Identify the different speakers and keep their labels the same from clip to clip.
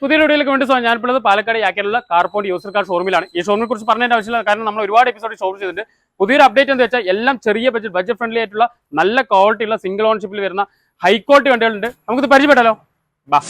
Speaker 1: പുതിയ വീഡിയോയിലേക്ക് വേണ്ടി. ഞാനിപ്പോൾ ഉള്ളത് പാലക്കാട് യാക്കലുള്ള കാർപോണ്ട് യൂസർ കാർ ഷോറൂമിലാണ്. ഈ ഷോറൂമിനെ കുറിച്ച് പറഞ്ഞതിന്റെ ആവശ്യമില്ല കാരണം നമ്മൾ ഒരുപാട് എപ്പിസോഡ് ഷോർ ചെയ്തിട്ടുണ്ട്. പുതിയൊരു അപ്ഡേറ്റ് എന്ന് വെച്ചാൽ എല്ലാം ചെറിയ ബഡ്ജറ്റ് ബഡ്ജറ്റ് ഫ്രണ്ട്ലി ആയിട്ടുള്ള നല്ല ക്വാളിറ്റി ഉള്ള സിംഗിൾ ഓൺഷിപ്പിൽ വരുന്ന ഹൈ ക്വാളിറ്റി വണ്ടികളുണ്ട്. നമുക്കിത് പരിചയപ്പെട്ടല്ലോ ബാ.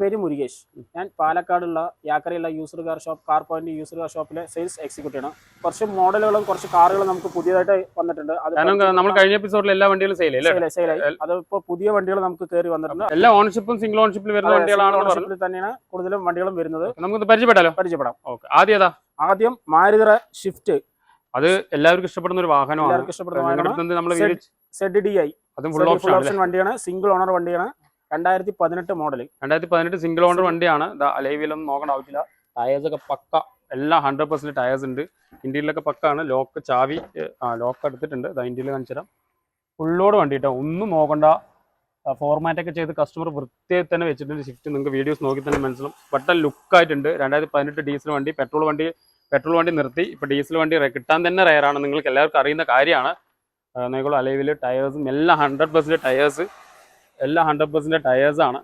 Speaker 2: പേര് മുരുകേഷ്. ഞാൻ പാലക്കാടുള്ള യാക്കരയുള്ള user car shop car point user car ഷോപ്പിലെ sales executive ആണ് കുറച്ച് മോഡലുകളും കുറച്ച് കാറുകളും നമുക്ക് പുതിയതായിട്ട് വന്നിട്ടുണ്ട്. അത്
Speaker 1: നമ്മൾ കഴിഞ്ഞ എപ്പിസോഡിൽ എല്ലാ വണ്ടികളും സെയിൽ
Speaker 2: സെയിലായി അതിപ്പോ അത് ഇപ്പോൾ പുതിയ വണ്ടികൾ നമുക്ക് കയറി വന്നിട്ടുണ്ട്.
Speaker 1: എല്ലാ ഓൺഷിപ്പും സിംഗിൾ ഓൺഷിപ്പിൽ വരുന്ന വണ്ടികളാണെന്ന് പറഞ്ഞു.
Speaker 2: ഓണർഷിപ്പിൽ തന്നെയാണ് കൂടുതലും വണ്ടികളും വരുന്നത്.
Speaker 1: നമുക്ക് പരിചയപ്പെടാലോ
Speaker 2: പരിചയപ്പെടാം.
Speaker 1: ഓക്കെ ആദ്യം
Speaker 2: ആദ്യം മാരുതിറ ഷിഫ്റ്റ്
Speaker 1: അത് എല്ലാവർക്കും ഇഷ്ടപ്പെടുന്ന ഒരു വാഹനമാണ്.
Speaker 2: എല്ലാവർക്കും ഇഷ്ടപ്പെടുന്ന
Speaker 1: നമ്മൾ
Speaker 2: സെഡ് ഡി ഐ
Speaker 1: അതും ഫുൾ ഓപ്ഷൻ
Speaker 2: വണ്ടിയാണ്. സിംഗിൾ ഓണർ വണ്ടിയാണ്. രണ്ടായിരത്തി പതിനെട്ട് മോഡൽ
Speaker 1: രണ്ടായിരത്തി പതിനെട്ട് സിംഗിൾ ഓണർ വണ്ടിയാണ് അലൈവിലൊന്നും നോക്കേണ്ട ആവശ്യമില്ല. ടയേഴ്സ് ഒക്കെ പക്ക. എല്ലാം ഹൺഡ്രഡ് പെർസെന്റ് ടയേഴ്സ് ഉണ്ട്. ഇന്ത്യയിലൊക്കെ പക്കാണ്. ലോക്ക് ചാവി ആ ലോക്ക് എടുത്തിട്ടുണ്ട്. അതാ ഇന്ത്യയിൽ കാണിച്ചു തരാം. ഫുള്ളോട് വണ്ടി കേട്ടോ ഒന്നും നോക്കണ്ട. ഫോർമാറ്റ് ഒക്കെ ചെയ്ത് കസ്റ്റമർ വൃത്തിയായി തന്നെ വെച്ചിട്ടുണ്ട്. ഷിഫ്റ്റ് നിങ്ങൾക്ക് വീഡിയോസ് നോക്കി തന്നെ മനസ്സിലും. പെട്ട ലുക്ക് ആയിട്ടുണ്ട് രണ്ടായിരത്തി പതിനെട്ട് ഡീസൽ വണ്ടി പെട്രോൾ വണ്ടി പെട്രോൾ വണ്ടി നിർത്തി. ഇപ്പോൾ ഡീസൽ വണ്ടി കിട്ടാൻ തന്നെ റയറാണ് നിങ്ങൾക്ക് എല്ലാവർക്കും അറിയുന്ന കാര്യമാണ്. നോക്കുള്ളൂ അലൈവിൽ ടയേഴ്സും എല്ലാം ഹൺഡ്രഡ് പെർസെന്റ് ടയേഴ്സ് എല്ലാം ഹൺഡ്രഡ് പെർസെന്റ് ടയേഴ്സ് ആണ്.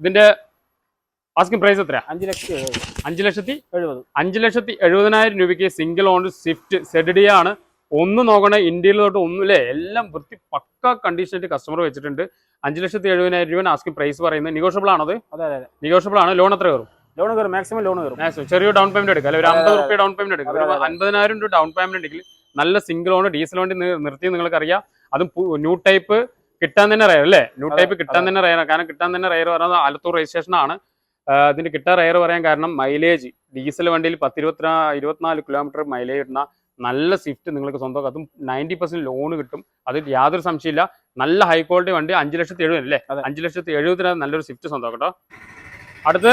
Speaker 1: ഇതിന്റെ ഇതിന്റെ ആസ്കിംഗ് പ്രൈസ് എത്രയാണ്
Speaker 2: അഞ്ച് ലക്ഷം
Speaker 1: അഞ്ച് ലക്ഷത്തി
Speaker 2: എഴുപത്.
Speaker 1: അഞ്ച് ലക്ഷത്തി എഴുപതിനായിരം രൂപയ്ക്ക് സിംഗിൾ ഓൺ സ്വിഫ്റ്റ് സെഡിഡി ആണ്. ഒന്ന് നോക്കണേ ഇന്ത്യയിൽ തൊട്ട് ഒന്നുമില്ലേ എല്ലാം വൃത്തി പക്ക കണ്ടീഷനിൽ കസ്റ്റമർ വെച്ചിട്ടുണ്ട്. അഞ്ച് ലക്ഷത്തി എഴുപതിനായിരം രൂപ ആസ്കിങ് പ്രൈസ് പറയുന്നത്. നിഗോഷ്യബിൾ ആണത്
Speaker 2: അതെ? അതെ അതെ
Speaker 1: നിഗോഷ്യബിൾ ആണ്. ലോൺ എത്ര കയറും?
Speaker 2: ലോൺ കയറും. മാക്സിമം ലോൺ കയറും.
Speaker 1: മാക്സിമം ചെറിയ ഡൗൺ പേയ്മെന്റ് എടുക്കാം. അല്ലെ ഒരു അമ്പത് റുപ്യ ഡൗൺ പേയ്മെന്റ് എടുക്കാം.
Speaker 2: അതെ,
Speaker 1: ഒരു അൻപതിനായിരം രൂപ ഡൗൺ പേയ്മെന്റ് ഉണ്ടെങ്കിൽ നല്ല സിംഗിൾ ഓൺ ഡീസൽ വണ്ടി നിർത്തി നിങ്ങൾക്ക് അറിയാം അതും ന്യൂ ടൈപ്പ് കിട്ടാൻ തന്നെ റയർ അല്ലേ? ന്യൂ ടൈപ്പ് കിട്ടാൻ തന്നെ റയർ കാരണം കിട്ടാൻ തന്നെ റയർ പറയുന്നത് ആലത്തൂർ രജിസ്ട്രേഷൻ ആണ്. ഇതിന് കിട്ടാൻ റയർ പറയാൻ കാരണം മൈലേജ് ഡീസൽ വണ്ടിയിൽ പത്ത് ഇരുപത്തി ഇരുപത്തിനാല് കിലോമീറ്റർ മൈലേജ് ഇടുന്ന നല്ല സ്വിഫ്റ്റ് നിങ്ങൾക്ക് സ്വന്തം അതും നയന്റി പെർസെന്റ് ലോൺ കിട്ടും. അതിൽ യാതൊരു സംശയമില്ല നല്ല ഹൈ ക്വാളിറ്റി വണ്ടി അഞ്ച് ലക്ഷത്തി എഴുപത് അല്ലേ?
Speaker 2: അതെ.
Speaker 1: അഞ്ച് ലക്ഷത്തി എഴുപതിനകത്ത് നല്ലൊരു സ്വിഫ്റ്റ് സ്വന്തം കേട്ടോ. അടുത്ത്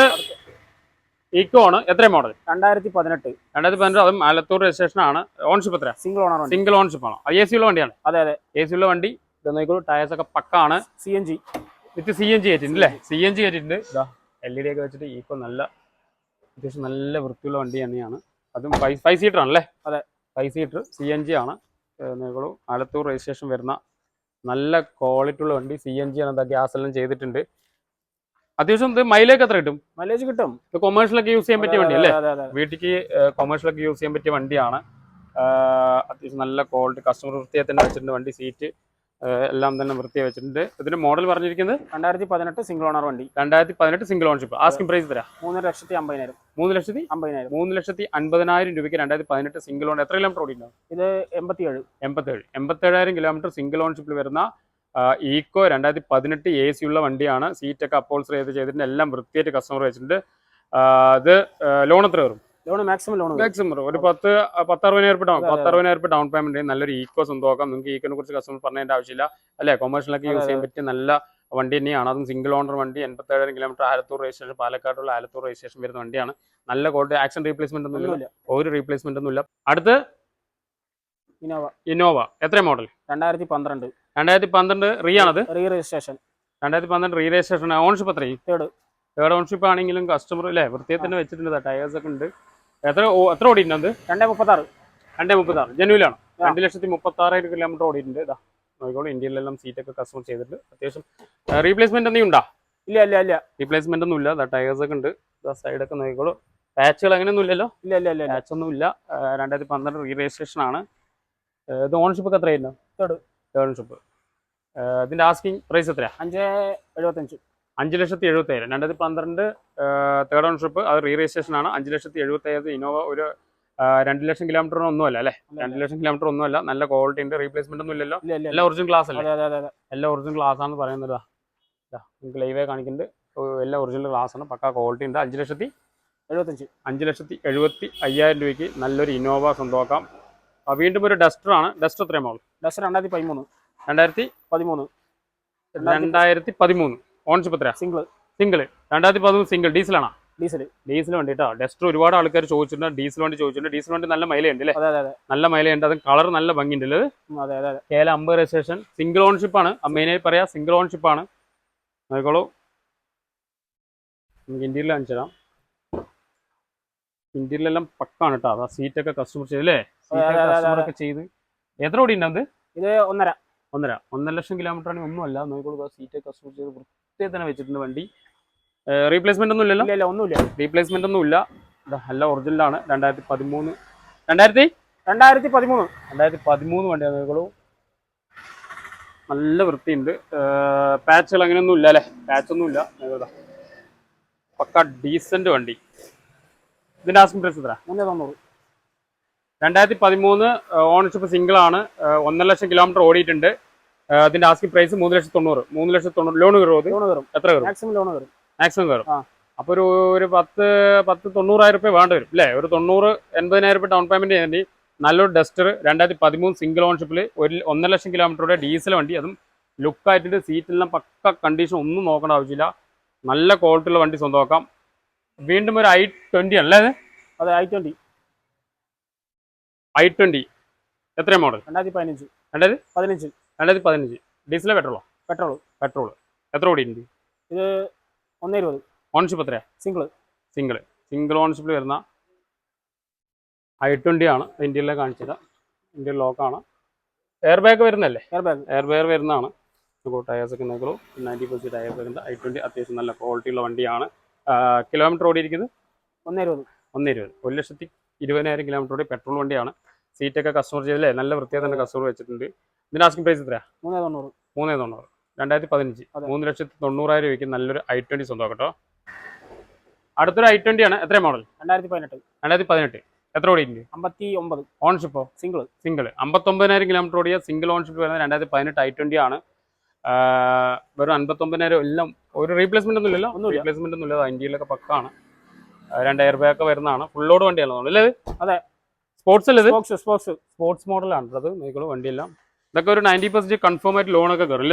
Speaker 1: ഈക്കോ ആണ്. എത്ര മോഡൽ
Speaker 2: രണ്ടായിരത്തി പതിനെട്ട്.
Speaker 1: രണ്ടായിരത്തി പതിനെട്ട് അതും ആലത്തൂർ രജിസ്ട്രേഷൻ ആണ്. ഓൺഷിപ്പ് എത്ര
Speaker 2: സിംഗിൾ ഓണർ
Speaker 1: സിംഗിൾ ഓൺഷിപ്പ് ആണ്? അത് എ സി ഉള്ള വണ്ടിയാണ്?
Speaker 2: അതെ അതെ.
Speaker 1: എ സി ഉള്ള വണ്ടി. ഇത് നോക്കിക്കോളൂ ടയേഴ്സ് ഒക്കെ പക്കാണ്.
Speaker 2: C N G
Speaker 1: with C N G കയറ്റിട്ടുണ്ട് അല്ലേ? സി എൻ ജി കയറ്റിട്ടുണ്ട് എൽ ഇ ഡി ഒക്കെ വെച്ചിട്ട് ഈക്കോ നല്ല അത്യാവശ്യം നല്ല വൃത്തിയുള്ള വണ്ടി തന്നെയാണ്. അതും ഫൈവ് ഫൈവ് സീറ്റർ ആണല്ലേ?
Speaker 2: അതെ.
Speaker 1: Five seater C N G ആണ്. നോക്കിക്കോളൂ ആലത്തൂർ രജിസ്ട്രേഷൻ വരുന്ന നല്ല ക്വാളിറ്റി ഉള്ള വണ്ടി സി എൻ ജി ആണ്. എന്താ ഗ്യാസ് എല്ലാം ചെയ്തിട്ടുണ്ട്. അത്യാവശ്യം ഇത് മൈലേജ് എത്ര കിട്ടും.
Speaker 2: മൈലേജ് കിട്ടും.
Speaker 1: ഇത് കൊമേഴ്ഷ്യലൊക്കെ യൂസ് ചെയ്യാൻ പറ്റിയ വണ്ടി അല്ലേ വീട്ടിലേക്ക് കൊമേഴ്ഷ്യലൊക്കെ യൂസ് ചെയ്യാൻ പറ്റിയ വണ്ടിയാണ്. അത്യാവശ്യം നല്ല ക്വാളിറ്റി കസ്റ്റമർ വൃത്തിയായി തന്നെ വെച്ചിട്ടുണ്ട് വണ്ടി സീറ്റ് എല്ലാം തന്നെ വൃത്തിയായി വെച്ചിട്ടുണ്ട്. ഇതിന്റെ മോഡൽ പറഞ്ഞിരിക്കുന്നത്?
Speaker 2: രണ്ടായിരത്തി പതിനെട്ട് സിംഗിൾ ഓണർ വണ്ടി.
Speaker 1: രണ്ടായിരത്തി പതിനെട്ട് സിംഗിൾ ഓൺഷിപ്പ് ആസ്കിംഗ് പ്രൈസ് തരാം
Speaker 2: മൂന്ന് ലക്ഷത്തി അമ്പതിനായിരം.
Speaker 1: മൂന്ന് ലക്ഷത്തി?
Speaker 2: അമ്പതിനായിരം.
Speaker 1: മൂന്ന് ലക്ഷത്തി അൻപതിനായിരം രൂപയ്ക്ക് രണ്ടായിരത്തി പതിനെട്ട് സിംഗിൾ ഓൺ എത്ര കിലോമീറ്റർ ഓടിക്കുന്നത്
Speaker 2: ഇത് എൺപത്തിയേഴ്.
Speaker 1: എൺപത്തേഴ് എൺപത്തേഴായിരം കിലോമീറ്റർ സിംഗിൾ ഓൺഷിപ്പിൽ വരുന്ന ഈക്കോ രണ്ടായിരത്തി പതിനെട്ട് എ സി ഉള്ള വണ്ടിയാണ്. സീറ്റൊക്കെ അപ്പോൾസർ ചെയ്ത് ചെയ്തിട്ടുണ്ട്. എല്ലാം വൃത്തിയായിട്ട് കസ്റ്റമർ വെച്ചിട്ടുണ്ട്. അത് ലോൺ എത്ര വരും?
Speaker 2: ലോൺ മാക്സിമം ലോൺ
Speaker 1: മാക്സിമം ഒരു പത്ത് പത്ത് അറുപതിനായിരം രൂപ ഡൗൺ പത്തറുപതിനായിരം രൂപ ഡൗൺ പേയ്മെന്റ് നല്ലൊരു ഈക്കോ സ്വന്തമാക്കാം. നിങ്ങൾക്ക് ഈക്കോനെ കുറിച്ച് കസ്റ്റമർ പറഞ്ഞതിന്റെ ആവശ്യമില്ല. അല്ലെ? കൊമേഴ്ഷ്യലൊക്കെ യൂസ് ചെയ്യാൻ പറ്റിയ നല്ല വണ്ടി തന്നെയാണ്. അതും സിംഗിൾ ഓണർ വണ്ടി. എൺപത്തേഴായിരം കിലോമീറ്റർ ആലത്തൂർ രജിസ്ട്രേഷൻ പാലക്കാടുള്ള ആലത്തൂർ രജിസ്ട്രേഷൻ വരുന്ന വണ്ടിയാണ്. നല്ല ക്വാളിറ്റി ആക്ഷൻ റീപ്ലേസ്മെന്റ് ഒന്നും
Speaker 2: ഇല്ല.
Speaker 1: ഒരു റീപ്ലേസ്മെന്റ് ഒന്നുമില്ല അടുത്ത്
Speaker 2: ഇന്നോവ
Speaker 1: ഇന്നോവ എത്ര മോഡൽ
Speaker 2: രണ്ടായിരത്തി പന്ത്രണ്ട്
Speaker 1: രണ്ടായിരത്തി പന്ത്രണ്ട് റീ ആണത്
Speaker 2: റീ രജിസ്ട്രേഷൻ.
Speaker 1: രണ്ടായിരത്തി പന്ത്രണ്ട് റീ രജിസ്ട്രേഷൻ ഓൺഷിപ്പ് അത്രയും
Speaker 2: തേർഡ്
Speaker 1: തേർഡ് ഓൺഷിപ്പ് ആണെങ്കിലും കസ്റ്റമർ അല്ലേ? വൃത്തിയെ തന്നെ വെച്ചിട്ടുണ്ട് ടയേഴ്സ് ഒക്കെ ഉണ്ട്. എത്ര എത്ര ഓടിയിട്ടുണ്ട്
Speaker 2: രണ്ടേ മുപ്പത്താറ്.
Speaker 1: രണ്ടേ മുപ്പത്താറ്. ജനുവിലാണ് രണ്ട് ലക്ഷത്തി മുപ്പത്തി ആറായിരം കിലോമീറ്റർ ഓടിയിട്ടുണ്ട്. ഇതാ നോക്കിക്കോളൂ. ഇന്ത്യയിലെല്ലാം സീറ്റൊക്കെ കസ്റ്റമർ ചെയ്തിട്ടുണ്ട്. അത്യാവശ്യം റീപ്ലേസ്മെന്റ് ഒന്നും ഉണ്ടോ?
Speaker 2: ഇല്ല ഇല്ല ഇല്ല.
Speaker 1: റീപ്ലേസ്മെന്റ് ഒന്നും ഇല്ല. ടയേഴ്സ് ഒക്കെ ഉണ്ട്. സൈഡൊക്കെ നോക്കിക്കോളൂ. പാച്ചുകൾ അങ്ങനെയൊന്നും ഇല്ലല്ലോ?
Speaker 2: ഇല്ല ഇല്ല ഇല്ല
Speaker 1: പാച്ച് ഒന്നും ഇല്ല. രണ്ടായിരത്തി പന്ത്രണ്ട് റീ രജിസ്ട്രേഷൻ ആണ് ഇത് ഓൺഷിപ്പ് ഒക്കെ എത്രയായിരുന്നു?
Speaker 2: തേർഡ്
Speaker 1: തേർഡ് ഓൺഷിപ്പ് ഇതിന്റെ ആസ്കിങ് പ്രൈസ് എത്രയാ?
Speaker 2: അഞ്ച് എഴുപത്തഞ്ച്.
Speaker 1: അഞ്ച് ലക്ഷത്തി എഴുപത്തി ആയിരം രണ്ടായിരത്തി പന്ത്രണ്ട് തേർഡ് ഓൺഷിപ്പ് അത് റീ രജിസ്ട്രേഷൻ ആണ്. അഞ്ച് ലക്ഷത്തി എഴുപത്തി ആയിരത്തി ഇന്നോവ ഒരു രണ്ട് ലക്ഷം കിലോമീറ്റർ ഒന്നുമല്ല അല്ലേ രണ്ട് ലക്ഷം കിലോമീറ്റർ ഒന്നും അല്ല. നല്ല ക്വാളിറ്റി ഉണ്ട്. റീപ്ലേസ്മെന്റ് ഒന്നും ഇല്ലല്ലോ.
Speaker 2: ഇല്ല ഇല്ല
Speaker 1: എല്ലാം ഒറിജിനൽ ക്ലാസ് അല്ലേ? എല്ലാം ഒറിജിനൽ ഗ്ലാസ് ആണെന്ന് പറയുന്നത് നിങ്ങൾക്ക് ലൈവേ കാണിക്കുന്നുണ്ട്. എല്ലാ ഒറിജിനൽ ഗ്ലാസ് ആണ്. പക്കാ ക്വാളിറ്റി ഉണ്ട്. അഞ്ച് ലക്ഷത്തി
Speaker 2: എഴുപത്തഞ്ച്.
Speaker 1: അഞ്ച് ലക്ഷത്തി എഴുപത്തി അയ്യായിരം രൂപയ്ക്ക് നല്ലൊരു ഇന്നോവ സ്വന്തമാക്കാം വീണ്ടും ഒരു ഡസ്റ്റർ ആണ്. ഡസ്റ്റർ എത്രയാണ് മോൾ
Speaker 2: ഡസ്റ്റർ രണ്ടായിരത്തി പതിമൂന്ന്.
Speaker 1: രണ്ടായിരത്തി
Speaker 2: പതിമൂന്ന്.
Speaker 1: രണ്ടായിരത്തി പതിമൂന്ന്. ഓൺഷിപ്പ് എത്ര
Speaker 2: സിംഗിൾ
Speaker 1: സിംഗിൾ രണ്ടായിരത്തി പതിമൂന്ന് സിംഗിൾ. ഡീസലാണോ?
Speaker 2: ഡീസൽ
Speaker 1: ഡീസൽ വണ്ടി കേട്ടോ ഡസ്റ്റർ ഒരുപാട് ആൾക്കാർ ചോദിച്ചിട്ടുണ്ട്. ഡീസൽ വണ്ടി ചോദിച്ചിട്ടുണ്ട്. ഡീസൽ വണ്ടി നല്ല മൈലുണ്ട് അല്ലേ
Speaker 2: അതെ അതെ അതെ.
Speaker 1: നല്ല മൈലുണ്ട് അത് കളർ നല്ല ഭംഗിയുണ്ട് അല്ലേ കേല അമ്പത് രജിസ്ട്രേഷൻ. സിംഗിൾ ഓൺഷിപ്പ് ആണ്. മെയിനായി പറയാ സിംഗിൾ ഓൺഷിപ്പ് ആണ്. നോക്കോളൂ നമുക്ക് ഇന്ത്യയിൽ കാണിച്ചു തരാം. ഇന്ത്യയിലെല്ലാം പക്കാണ് കേട്ടോ അതാ സീറ്റൊക്കെ കസ്റ്റമർ ചെയ്ത് അല്ലേ കസ്റ്റമർ ഒക്കെ ചെയ്ത്. എത്ര ഓടി ഉണ്ടാവും
Speaker 2: ഇത് ഒന്നര.
Speaker 1: ഒന്നര ഒന്നര ലക്ഷം കിലോമീറ്റർ ആണെങ്കിൽ ഒന്നുമല്ല നോക്കിക്കോളൂ സീറ്റ് കസ്റ്റമർ ചെയ്ത് വൃത്തിയായി തന്നെ വെച്ചിട്ടുണ്ട് വണ്ടി. റീപ്ലേസ്മെന്റ് ഒന്നും ഇല്ലല്ലോ?
Speaker 2: ഇല്ല ഒന്നുമില്ല.
Speaker 1: റീപ്ലേസ്മെന്റ് ഒന്നും ഇല്ല. നല്ല ഒറിജിനലാണ് രണ്ടായിരത്തി പതിമൂന്ന്. രണ്ടായിരത്തി?
Speaker 2: രണ്ടായിരത്തി പതിമൂന്ന്.
Speaker 1: രണ്ടായിരത്തി പതിമൂന്ന് വണ്ടിയാണ് നോക്കിക്കോളൂ. നല്ല വൃത്തിയുണ്ട്. പാച്ചുകൾ അങ്ങനെയൊന്നും ഇല്ല അല്ലേ? പാച്ചൊന്നും ഇല്ല. പക്ക ഡീസന്റ് വണ്ടി. ഇതിന്റെ പ്രൈസ് എത്ര
Speaker 2: മൂന്നേ തൊണ്ണൂറ്
Speaker 1: രണ്ടായിരത്തി പതിമൂന്ന് ഓണർഷിപ്പ് സിംഗിൾ ആണ് ഏഹ് ഒന്നര ലക്ഷം കിലോമീറ്റർ ഓടിയിട്ടുണ്ട്. അതിന്റെ ആസ്കിംഗ് പ്രൈസ് മൂന്ന് ലക്ഷത്തി തൊണ്ണൂറ്. മൂന്ന് ലക്ഷത്തി തൊണ്ണൂറ്. ലോൺ കയറും
Speaker 2: ലോണ് കയറും.
Speaker 1: എത്ര കയറും?
Speaker 2: മാക്സിമം ലോൺ കയറും.
Speaker 1: മാക്സിമം കയറും.
Speaker 2: അപ്പോൾ
Speaker 1: അപ്പൊ ഒരു ഒരു പത്ത് പത്ത് തൊണ്ണൂറായിരം രൂപ വേണ്ടി വരും അല്ലേ? ഒരു തൊണ്ണൂറ് എൺപതിനായിരം രൂപ ഡൗൺ പേയ്മെന്റ് ചെയ്യേണ്ടി നല്ലൊരു ഡസ്റ്റർ രണ്ടായിരത്തി പതിമൂന്ന് സിംഗിൾ ഓണർഷിപ്പിൽ ഒരു ഒന്നര ലക്ഷം കിലോമീറ്ററുടെ ഡീസൽ വണ്ടി. അതും ലുക്കായിട്ടുണ്ട് സീറ്റെല്ലാം പക്ക കണ്ടീഷൻ ഒന്നും നോക്കേണ്ട ആവശ്യമില്ല. നല്ല ക്വാളിറ്റിയുള്ള വണ്ടി സ്വന്തമാക്കാം. വീണ്ടും ഒരു ഐ ട്വന്റി അല്ലേ അത്?
Speaker 2: അതെ ഐ ട്വന്റി
Speaker 1: ഐ ട്വന്റി. എത്രയാണ് മോഡൽ
Speaker 2: രണ്ടായിരത്തി പതിനഞ്ച്.
Speaker 1: രണ്ടായിരത്തി?
Speaker 2: പതിനഞ്ച്.
Speaker 1: രണ്ടായിരത്തി പതിനഞ്ച്. ഡീസലോ പെട്രോളോ.
Speaker 2: പെട്രോൾ
Speaker 1: പെട്രോൾ എത്ര ഓടിയിട്ടുണ്ട്?
Speaker 2: ഇത് ഒന്ന് ഇരുപത്
Speaker 1: ഓൺഷിപ്പ് എത്രയാ
Speaker 2: സിംഗിൾ
Speaker 1: സിംഗിൾ സിംഗിൾ ഓൺഷിപ്പിൽ വരുന്ന ഐ ട്വന്റി ആണ്. ഇന്ത്യയിലെ കാണിച്ചത്. ഇന്ത്യൻ ലോക്കാണ് എയർ ബാഗ് വരുന്നല്ലേ
Speaker 2: എയർ ബാഗ്
Speaker 1: എയർ ബാഗ് വരുന്നതാണ് ടയേഴ്സ് ഒക്കെ നോക്കുള്ളൂ നയന്റി പെർസെന്റ് ടയേഴ്സ് വരുന്നത്. ഐ ട്വന്റി അത്യാവശ്യം നല്ല ക്വാളിറ്റിയുള്ള വണ്ടിയാണ്. കിലോമീറ്റർ ഓടിയിരിക്കുന്നത്?
Speaker 2: ഒന്ന് ഇരുപത്
Speaker 1: ഒന്ന് ഇരുപത് ഒരു ലക്ഷത്തി ഇരുപതിനായിരം കിലോമീറ്റർ ഓടി പെട്രോൾ വണ്ടിയാണ്. സീറ്റൊക്കെ കസ്റ്റമർ ചെയ്തല്ലേ? നല്ല വൃത്തിയായി തന്നെ കസ്റ്റമർ വെച്ചിട്ടുണ്ട്. ഇതിന് ആസ്കിംഗ് പ്രൈസ് എത്രയാ?
Speaker 2: മൂന്നേ തൊണ്ണൂറ്
Speaker 1: മൂന്നേ തൊണ്ണൂറ് രണ്ടായിരത്തി പതിനഞ്ച്. മൂന്ന് ലക്ഷത്തി തൊണ്ണൂറായിരം രൂപയ്ക്ക് നല്ലൊരു ഐ ട്വന്റി സ്വന്തം കേട്ടോ അടുത്തൊരു ഐ ട്വന്റി ആണ്. എത്ര മോഡൽ
Speaker 2: രണ്ടായിരത്തി പതിനെട്ട്
Speaker 1: രണ്ടായിരത്തി പതിനെട്ട് എത്ര ഓടിയിട്ടുണ്ട്?
Speaker 2: അമ്പത്തി ഒമ്പത്
Speaker 1: ഓൺഷിപ്പോ
Speaker 2: സിംഗിൾ
Speaker 1: സിംഗിൾ അമ്പത്തൊമ്പതിനായിരം കിലോമീറ്റർ ഓടിയ സിംഗിൾ ഓൺഷിപ്പ് വരുന്നത് രണ്ടായിരത്തി പതിനെട്ട് ഐ ട്വന്റി ആണ്. വെറും വെറും അൻപത്തൊമ്പതിനായിരം എല്ലാം ഒരു റീപ്ലേസ്മെന്റ് ഒന്നും ഇല്ലല്ലോ?
Speaker 2: ഒന്നും
Speaker 1: റീപ്ലേസ്മെന്റ് ഒന്നും ഇല്ല. ഇന്ത്യയിലൊക്കെ പക്കാണ്. രണ്ട് എയർ ബാഗ് വരുന്നതാണ്. ഫുൾ ലോഡ് വണ്ടിയാണ് അല്ലേ
Speaker 2: അതെ.
Speaker 1: സ്പോർട്സ് അല്ലേ സ്പോർട്സ്
Speaker 2: സ്പോക്സ്
Speaker 1: സ്പോർട്സ് മോഡലാണ് അത് നോക്കിക്കോളൂ വണ്ടിയെല്ലാം. ഇതൊക്കെ ഒരു നയന്റി പെർസെന്റ് കൺഫേം ആയിട്ട് ലോൺ ഒക്കെ കയറും.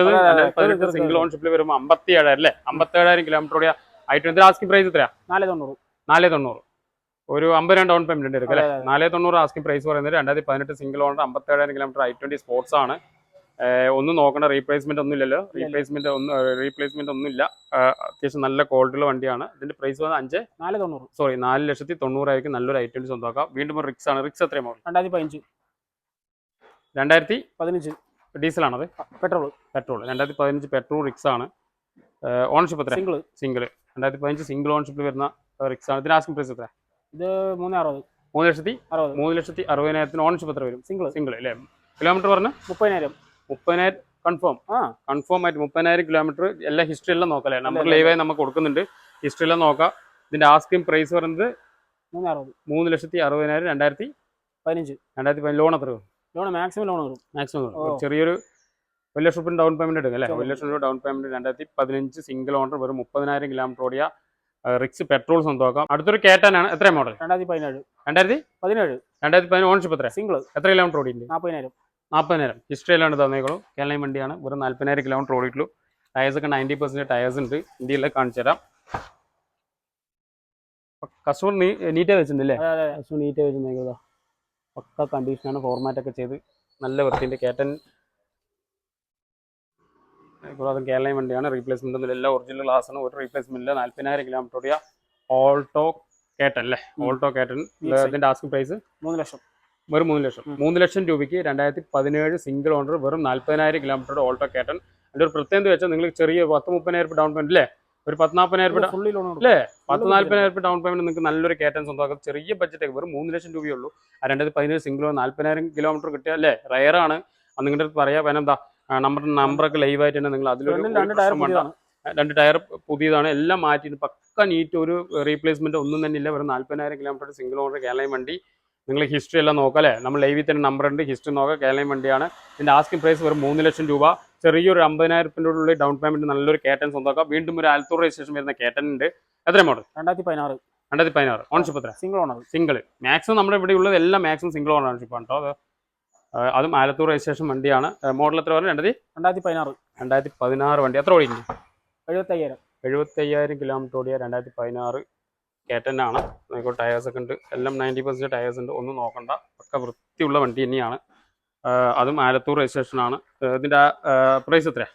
Speaker 1: പതിനെട്ട് സിംഗിൾ ഓൺഷിപ്പിൽ വരുമ്പോൾ അമ്പത്തി ഏഴായിരം അല്ലേ? അമ്പത്തി ഏഴായിരം കിലോമീറ്റർ ഓടിയ ഐ ട്വന്റി ആസ്കിംഗ് പ്രൈസ് എത്രയാ?
Speaker 2: നാല് തൊണ്ണൂറ്
Speaker 1: നാല് തൊണ്ണൂറ് ഒരു അമ്പത് ഡൗൺ പേയ്മെന്റ് ഉണ്ട് അല്ലേ. നാല് തൊണ്ണൂറ് ആസ്കിംഗ് പ്രൈസ് പറയുന്നത് രണ്ടായിരത്തി പതിനെട്ട് സിംഗിൾ ഓണർ അമ്പത്തി ഏഴായിരം കിലോമീറ്റർ ഐ ട്വന്റി സ്പോർട്സ് ആണ്. ഒന്നും നോക്കണ്ട റീപ്ലേസ്മെന്റ് ഒന്നും ഇല്ലല്ലോ. റീപ്ലേസ്മെന്റ് ഒന്നും റീപ്ലേസ്മെന്റ് ഒന്നും ഇല്ല. അത്യാവശ്യം നല്ല ക്വാളിറ്റിയുള്ള വണ്ടിയാണ്. ഇതിന്റെ പ്രൈസ് വന്നത് അഞ്ച്
Speaker 2: നാല് തൊണ്ണൂറ്.
Speaker 1: സോറി നാല് ലക്ഷത്തി തൊണ്ണൂറായിരിക്കും നല്ലൊരു ഐറ്റംസ് ട്വന്റി സ്വന്തമാക്കാം. വീണ്ടും റിക്സ് ആണ്. റിക്സ് എത്രയും മോഡൽ?
Speaker 2: രണ്ടായിരത്തി പതിനഞ്ച്.
Speaker 1: രണ്ടായിരത്തി
Speaker 2: പതിനഞ്ച്.
Speaker 1: ഡീസലാണത്?
Speaker 2: പെട്രോൾ
Speaker 1: പെട്രോൾ രണ്ടായിരത്തി പതിനഞ്ച് പെട്രോൾ റിക്സ് ആണ്. ഓണർഷിപ്പ് എത്ര
Speaker 2: സിംഗിൾ
Speaker 1: സിംഗിൾ രണ്ടായിരത്തി പതിനഞ്ച് സിംഗിൾ ഓണർഷിപ്പിൽ വരുന്ന റിക്സ് ആണ്. ഇതിന് ആസ്കിംഗ് പ്രൈസ് എത്ര
Speaker 2: ഇത് മൂന്ന് അറുപത്.
Speaker 1: മൂന്ന് ലക്ഷത്തി
Speaker 2: അറുപത്.
Speaker 1: മൂന്ന് ലക്ഷത്തി അറുപതിനായിരത്തിന് ഓണർഷിപ്പ് എത്ര വരും?
Speaker 2: സിംഗിൾ
Speaker 1: സിംഗിൾ അല്ലേ? കിലോമീറ്റർ പറഞ്ഞ?
Speaker 2: മുപ്പതിനായിരം.
Speaker 1: മുപ്പതിനായിരം കൺഫേം
Speaker 2: ആ
Speaker 1: കൺഫേം ആയിട്ട് മുപ്പതിനായിരം കിലോമീറ്റർ എല്ലാ ഹിസ്റ്ററി എല്ലാം നോക്കല്ലേ നമ്പർ. ലൈവായി നമുക്ക് കൊടുക്കുന്നുണ്ട്. ഹിസ്റ്ററി എല്ലാം നോക്കാം. ഇതിന്റെ ആസ്കിംഗ് പ്രൈസ് പറയുന്നത്
Speaker 2: മൂന്ന്
Speaker 1: ലക്ഷത്തി അറുപതിനായിരം രണ്ടായിരത്തി
Speaker 2: പതിനഞ്ച്.
Speaker 1: രണ്ടായിരത്തി പതിനഞ്ച്. ലോൺ എത്ര
Speaker 2: ലോൺ മാക്സിമം ലോൺ വരും.
Speaker 1: മാക്സിമം
Speaker 2: വരും.
Speaker 1: ചെറിയൊരു ഒരു ലക്ഷം രൂപ ഡൗൺ പേയ്മെന്റ് എടുക്കും അല്ലേ. ഒരു ലക്ഷം രൂപ ഡൗൺ പേയ്മെന്റ് രണ്ടായിരത്തി പതിനഞ്ച് സിംഗിൾ ഓണർ വെറും മുപ്പതിനായിരം കിലോമീറ്റർ ഓടിയ റിക്സ് പെട്രോൾ സ്വന്തമാക്കാം. അടുത്തൊരു കേറ്റാനാണ് എത്ര മോഡൽ
Speaker 2: രണ്ടായിരത്തി പതിനേഴ്.
Speaker 1: രണ്ടായിരത്തി?
Speaker 2: പതിനേഴ്.
Speaker 1: രണ്ടായിരത്തി പതിനേഴ് ഓണർഷിപ്പ് എത്ര
Speaker 2: സിംഗിൾ
Speaker 1: എത്ര കിലോമീറ്റർ ഓടിയിട്ടുണ്ട്?
Speaker 2: നാൽപ്പതിനായിരം
Speaker 1: നാൽപ്പതിനായിരം ഹിസ്റ്ററിയിലാണ് തന്നേക്കുള്ളൂ കേരള വണ്ടിയാണ്. വെറും നാൽപ്പതിനായിരം കിലോമീറ്റർ ഓടിയിട്ടുള്ളൂ. ടയേഴ്സ് ഒക്കെ നയന്റി പെർസെന്റ് ടയേഴ്സ് ഉണ്ട്. ഇന്ത്യയിൽ കാണിച്ചു തരാം. കസ്റ്റമർ നീറ്റായി വെച്ചിട്ടുണ്ടല്ലേ കസ്റ്റമർ നീറ്റായി വെച്ചിട്ടുണ്ടെങ്കിൽ പക്ക കണ്ടീഷനാണ് ഫോർമാറ്റ് ഒക്കെ ചെയ്ത് നല്ല വൃത്തിന്റെ കേട്ടൻ കൂടാതെ അതും കേരള വണ്ടിയാണ്. റീപ്ലേസ്മെന്റ് ഒന്നും എല്ലാ ഒറിജിനൽ ഗ്ലാസ് ആണ് ഒരു റീപ്ലേസ്മെന്റ് ഇല്ല. നാൽപ്പതിനായിരം കിലോമീറ്റർ ഓടിയ ഓൾട്ടോ കേട്ടൻ അല്ലേ. ഓൾട്ടോ കേട്ടൻ
Speaker 2: Yes.
Speaker 1: ആസ്കിംഗ് പ്രൈസ്
Speaker 2: മൂന്ന് ലക്ഷം.
Speaker 1: വെറും മൂന്ന് ലക്ഷം. മൂന്ന് ലക്ഷം രൂപയ്ക്ക് രണ്ടായിരത്തി പതിനേഴ് സിംഗിൾ ഓണർ വെറും നാല്പതിനായിരം കിലോമീറ്ററുടെ ഓൾട്ടോ കേട്ടൻ അതിന്റെ ഒരു പ്രത്യേകത വെച്ചാൽ നിങ്ങൾ ചെറിയ പത്ത് മുപ്പതിനായിരം രൂപ ഡൗൺ പേയ്മെന്റ് അല്ലേ ഒരു പത്ത് നാൽപ്പതിനായിരം രൂപ അല്ലേ പത്ത് നാല്പതിനായിരം രൂപ ഡൗൺ പേയ്മെന്റ് നിങ്ങൾക്ക് നല്ലൊരു കേട്ടൻ സ്വന്തമാക്കാം. ചെറിയ ബഡ്ജറ്റ് വെറും മൂന്ന് ലക്ഷം രൂപയേ ഉള്ളൂ. ആ രണ്ടായിരത്തി പതിനേഴ് സിംഗിൾ നാല്പതിനായിരം കിലോമീറ്റർ കിട്ടിയ അല്ലേ? റയറാണ് അത് നിങ്ങളുടെ അടുത്ത് പറയാ. വേണം എന്താ? നമ്പർ നമ്പറൊക്കെ ലൈവായിട്ട് തന്നെ നിങ്ങൾ അതിലൊരു
Speaker 2: രണ്ട് ടയർ പുതിയതാണ്.
Speaker 1: എല്ലാം മാറ്റിയിട്ട് പക്ക നീറ്റ് ഒരു റീപ്ലേസ്മെന്റ് ഒന്നും തന്നെ ഇല്ല. വെറും നാല്പതിനായിരം കിലോമീറ്റർ സിംഗിൾ ഓണർ കേരളയും വണ്ടി. നിങ്ങൾ ഹിസ്റ്ററി എല്ലാം നോക്കാം അല്ലേ? നമ്മൾ ലൈവിൽ തന്നെ നമ്പർ ഉണ്ട് ഹിസ്റ്ററി നോക്കാം കേരളം വണ്ടിയാണ്. ഇതിന്റെ ആസ്കിംഗ് പ്രൈസ് വെറും മൂന്ന് ലക്ഷം രൂപ. ചെറിയൊരു അമ്പതിനായിരത്തിന്റെ ഉള്ളിൽ ഡൗൺ പേയ്മെന്റ് നല്ലൊരു കേട്ടൻ സ്വന്തമാക്കാം. വീണ്ടും ഒരു ആൽത്തൂർ രജിസ്ട്രേഷൻ വരുന്ന കേട്ടൻ ഉണ്ട്. എത്ര മോഡൽ
Speaker 2: രണ്ടായിരത്തി പതിനാറ്
Speaker 1: രണ്ടായിരത്തി പതിനാറ് ഓൺഷിപ്പ് എത്ര
Speaker 2: സിംഗിൾ ഓണർ
Speaker 1: സിംഗിൾ മാക്സിമം നമ്മുടെ ഇവിടെ ഉള്ളത് എല്ലാം മാക്സിമം സിംഗിൾ ഓണർഷിപ്പാണ് കേട്ടോ അത് അതും ആലത്തൂർ രജിസ്ട്രേഷൻ വണ്ടിയാണ്. മോഡൽ എത്ര പറഞ്ഞു? രണ്ടായിരത്തി?
Speaker 2: രണ്ടായിരത്തി പതിനാറ്
Speaker 1: രണ്ടായിരത്തി പതിനാറ് വണ്ടി. എത്ര ഓടിക്കുന്നു
Speaker 2: എഴുപത്തയ്യായിരം.
Speaker 1: എഴുപത്തയ്യായിരം കിലോമീറ്റർ ഓടിയ രണ്ടായിരത്തി പതിനാറ് കേറ്റൻ ആണ്. നമുക്ക് ടയേഴ്സ് ഒക്കെ ഉണ്ട്. എല്ലാം നയന്റി പെർസെന്റ് ടയേഴ്സ് ഉണ്ട്. ഒന്നും നോക്കണ്ട. ഒക്കെ വൃത്തിയുള്ള വണ്ടി തന്നെയാണ്. അതും ആലത്തൂർ രജിസ്ട്രേഷൻ ആണ്. ഇതിന്റെ പ്രൈസ് എത്രയാ?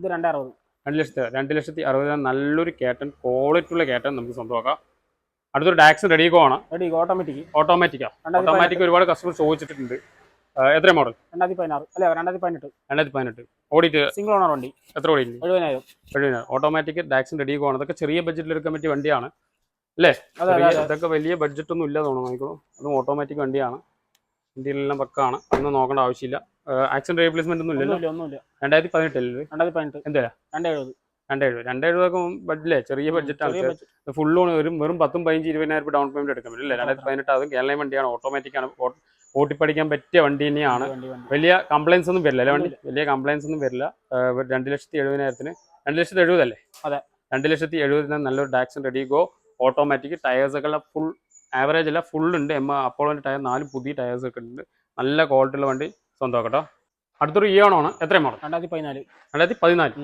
Speaker 2: ഇത് രണ്ടറുപത്.
Speaker 1: രണ്ട് ലക്ഷത്തി രണ്ട് ലക്ഷത്തി അറുപതിനായിരം നല്ലൊരു കേറ്റൻ ക്വാളിറ്റി ഉള്ള കേറ്റൻ നമുക്ക് സ്വന്തമാക്കാം അടുത്തൊരു ടാക്സ് റെഡിക്കോ ആണ്.
Speaker 2: റെഡി ഓട്ടോമാറ്റിക്
Speaker 1: ഓട്ടോമാറ്റിക്കാ ഓട്ടോമാറ്റിക് ഒരുപാട് കസ്റ്റമർ ചോദിച്ചിട്ടുണ്ട്. എത്ര മോഡൽ
Speaker 2: രണ്ടായിരത്തി പതിനാറ് അല്ല രണ്ടായിരത്തി പതിനെട്ട്
Speaker 1: രണ്ടായിരത്തി പതിനെട്ട്. ഓടിയിട്ട്
Speaker 2: സിംഗിൾ ഓണർ വണ്ടി.
Speaker 1: എത്ര ഓടിയിട്ടുണ്ട്?
Speaker 2: എഴുപതിനായിരം.
Speaker 1: എഴുപതിനായിരം. ഓട്ടോമാറ്റിക് ഡാക്സിൻ റെഡിഗോ ആണ്. അതൊക്കെ ചെറിയ ബഡ്ജറ്റിൽ എടുക്കാൻ പറ്റിയ വണ്ടിയാണ്. അല്ലേ? ഇതൊക്കെ വലിയ ബഡ്ജറ്റ് ഒന്നും ഇല്ല തോന്നുന്നു നോക്കിക്കോളൂ അതും ഓട്ടോമാറ്റിക് വണ്ടിയാണ്. ഇന്ത്യയിലെല്ലാം പക്കാണ് അതൊന്നും നോക്കേണ്ട ആവശ്യമില്ല. ആക്സിഡന്റ് റീപ്ലേസ്മെന്റ് ഒന്നും ഇല്ലല്ലോ?
Speaker 2: ഒന്നുമില്ല
Speaker 1: രണ്ടായിരത്തി പതിനെട്ടല്ലേ
Speaker 2: രണ്ടായിരത്തി പതിനെട്ട്
Speaker 1: എന്താ
Speaker 2: രണ്ടായിരത്തി എഴുപത്.
Speaker 1: രണ്ടേ എഴുപത്. രണ്ടേ എഴുപതൊക്കെ ചെറിയ ബഡ്ജറ്റാണ്
Speaker 2: ആണ്.
Speaker 1: ഫുൾ ലോൺ വരും വെറും പത്തും പതിനഞ്ച് ഇരുപതിനായിരം രൂപ ഡൗൺ പേയ്മെന്റ് എടുക്കാൻ പറ്റും അല്ലേ? രണ്ടായിരത്തി പതിനെട്ട് അതും കേരള വണ്ടിയാണ്. ഓട്ടോമാറ്റിക് ആണ്. ഓട്ടിപ്പടിക്കാൻ പറ്റിയ വണ്ടി തന്നെയാണ്. വലിയ കംപ്ലൈൻസ് ഒന്നും വരില്ല അല്ലേ വണ്ടി? വലിയ കംപ്ലൈൻസ് ഒന്നും വരില്ല. രണ്ട് ലക്ഷത്തി എഴുപതിനായിരത്തിന്. രണ്ട് ലക്ഷത്തി എഴുപതല്ലേ?
Speaker 2: അതെ.
Speaker 1: രണ്ട് ലക്ഷത്തി എഴുപതിന് നല്ലൊരു Datsun redi go automatic tyres ഒക്കെ ഫുൾ ആവറേജ് അല്ല ഫുൾ ഉണ്ട്. എം അപ്പോളോന്റെ ടയർ നാല് പുതിയ ടയേഴ്സ് ഒക്കെ ഉണ്ട്. നല്ല ക്വാളിറ്റി ഉള്ള വണ്ടി സ്വന്തമാക്കട്ടോ. അടുത്തൊരു ഇയോണാണ് ആണ്. എത്രയും മോഡൽ
Speaker 2: രണ്ടായിരത്തി പതിനാല്
Speaker 1: രണ്ടായിരത്തി പതിനാല്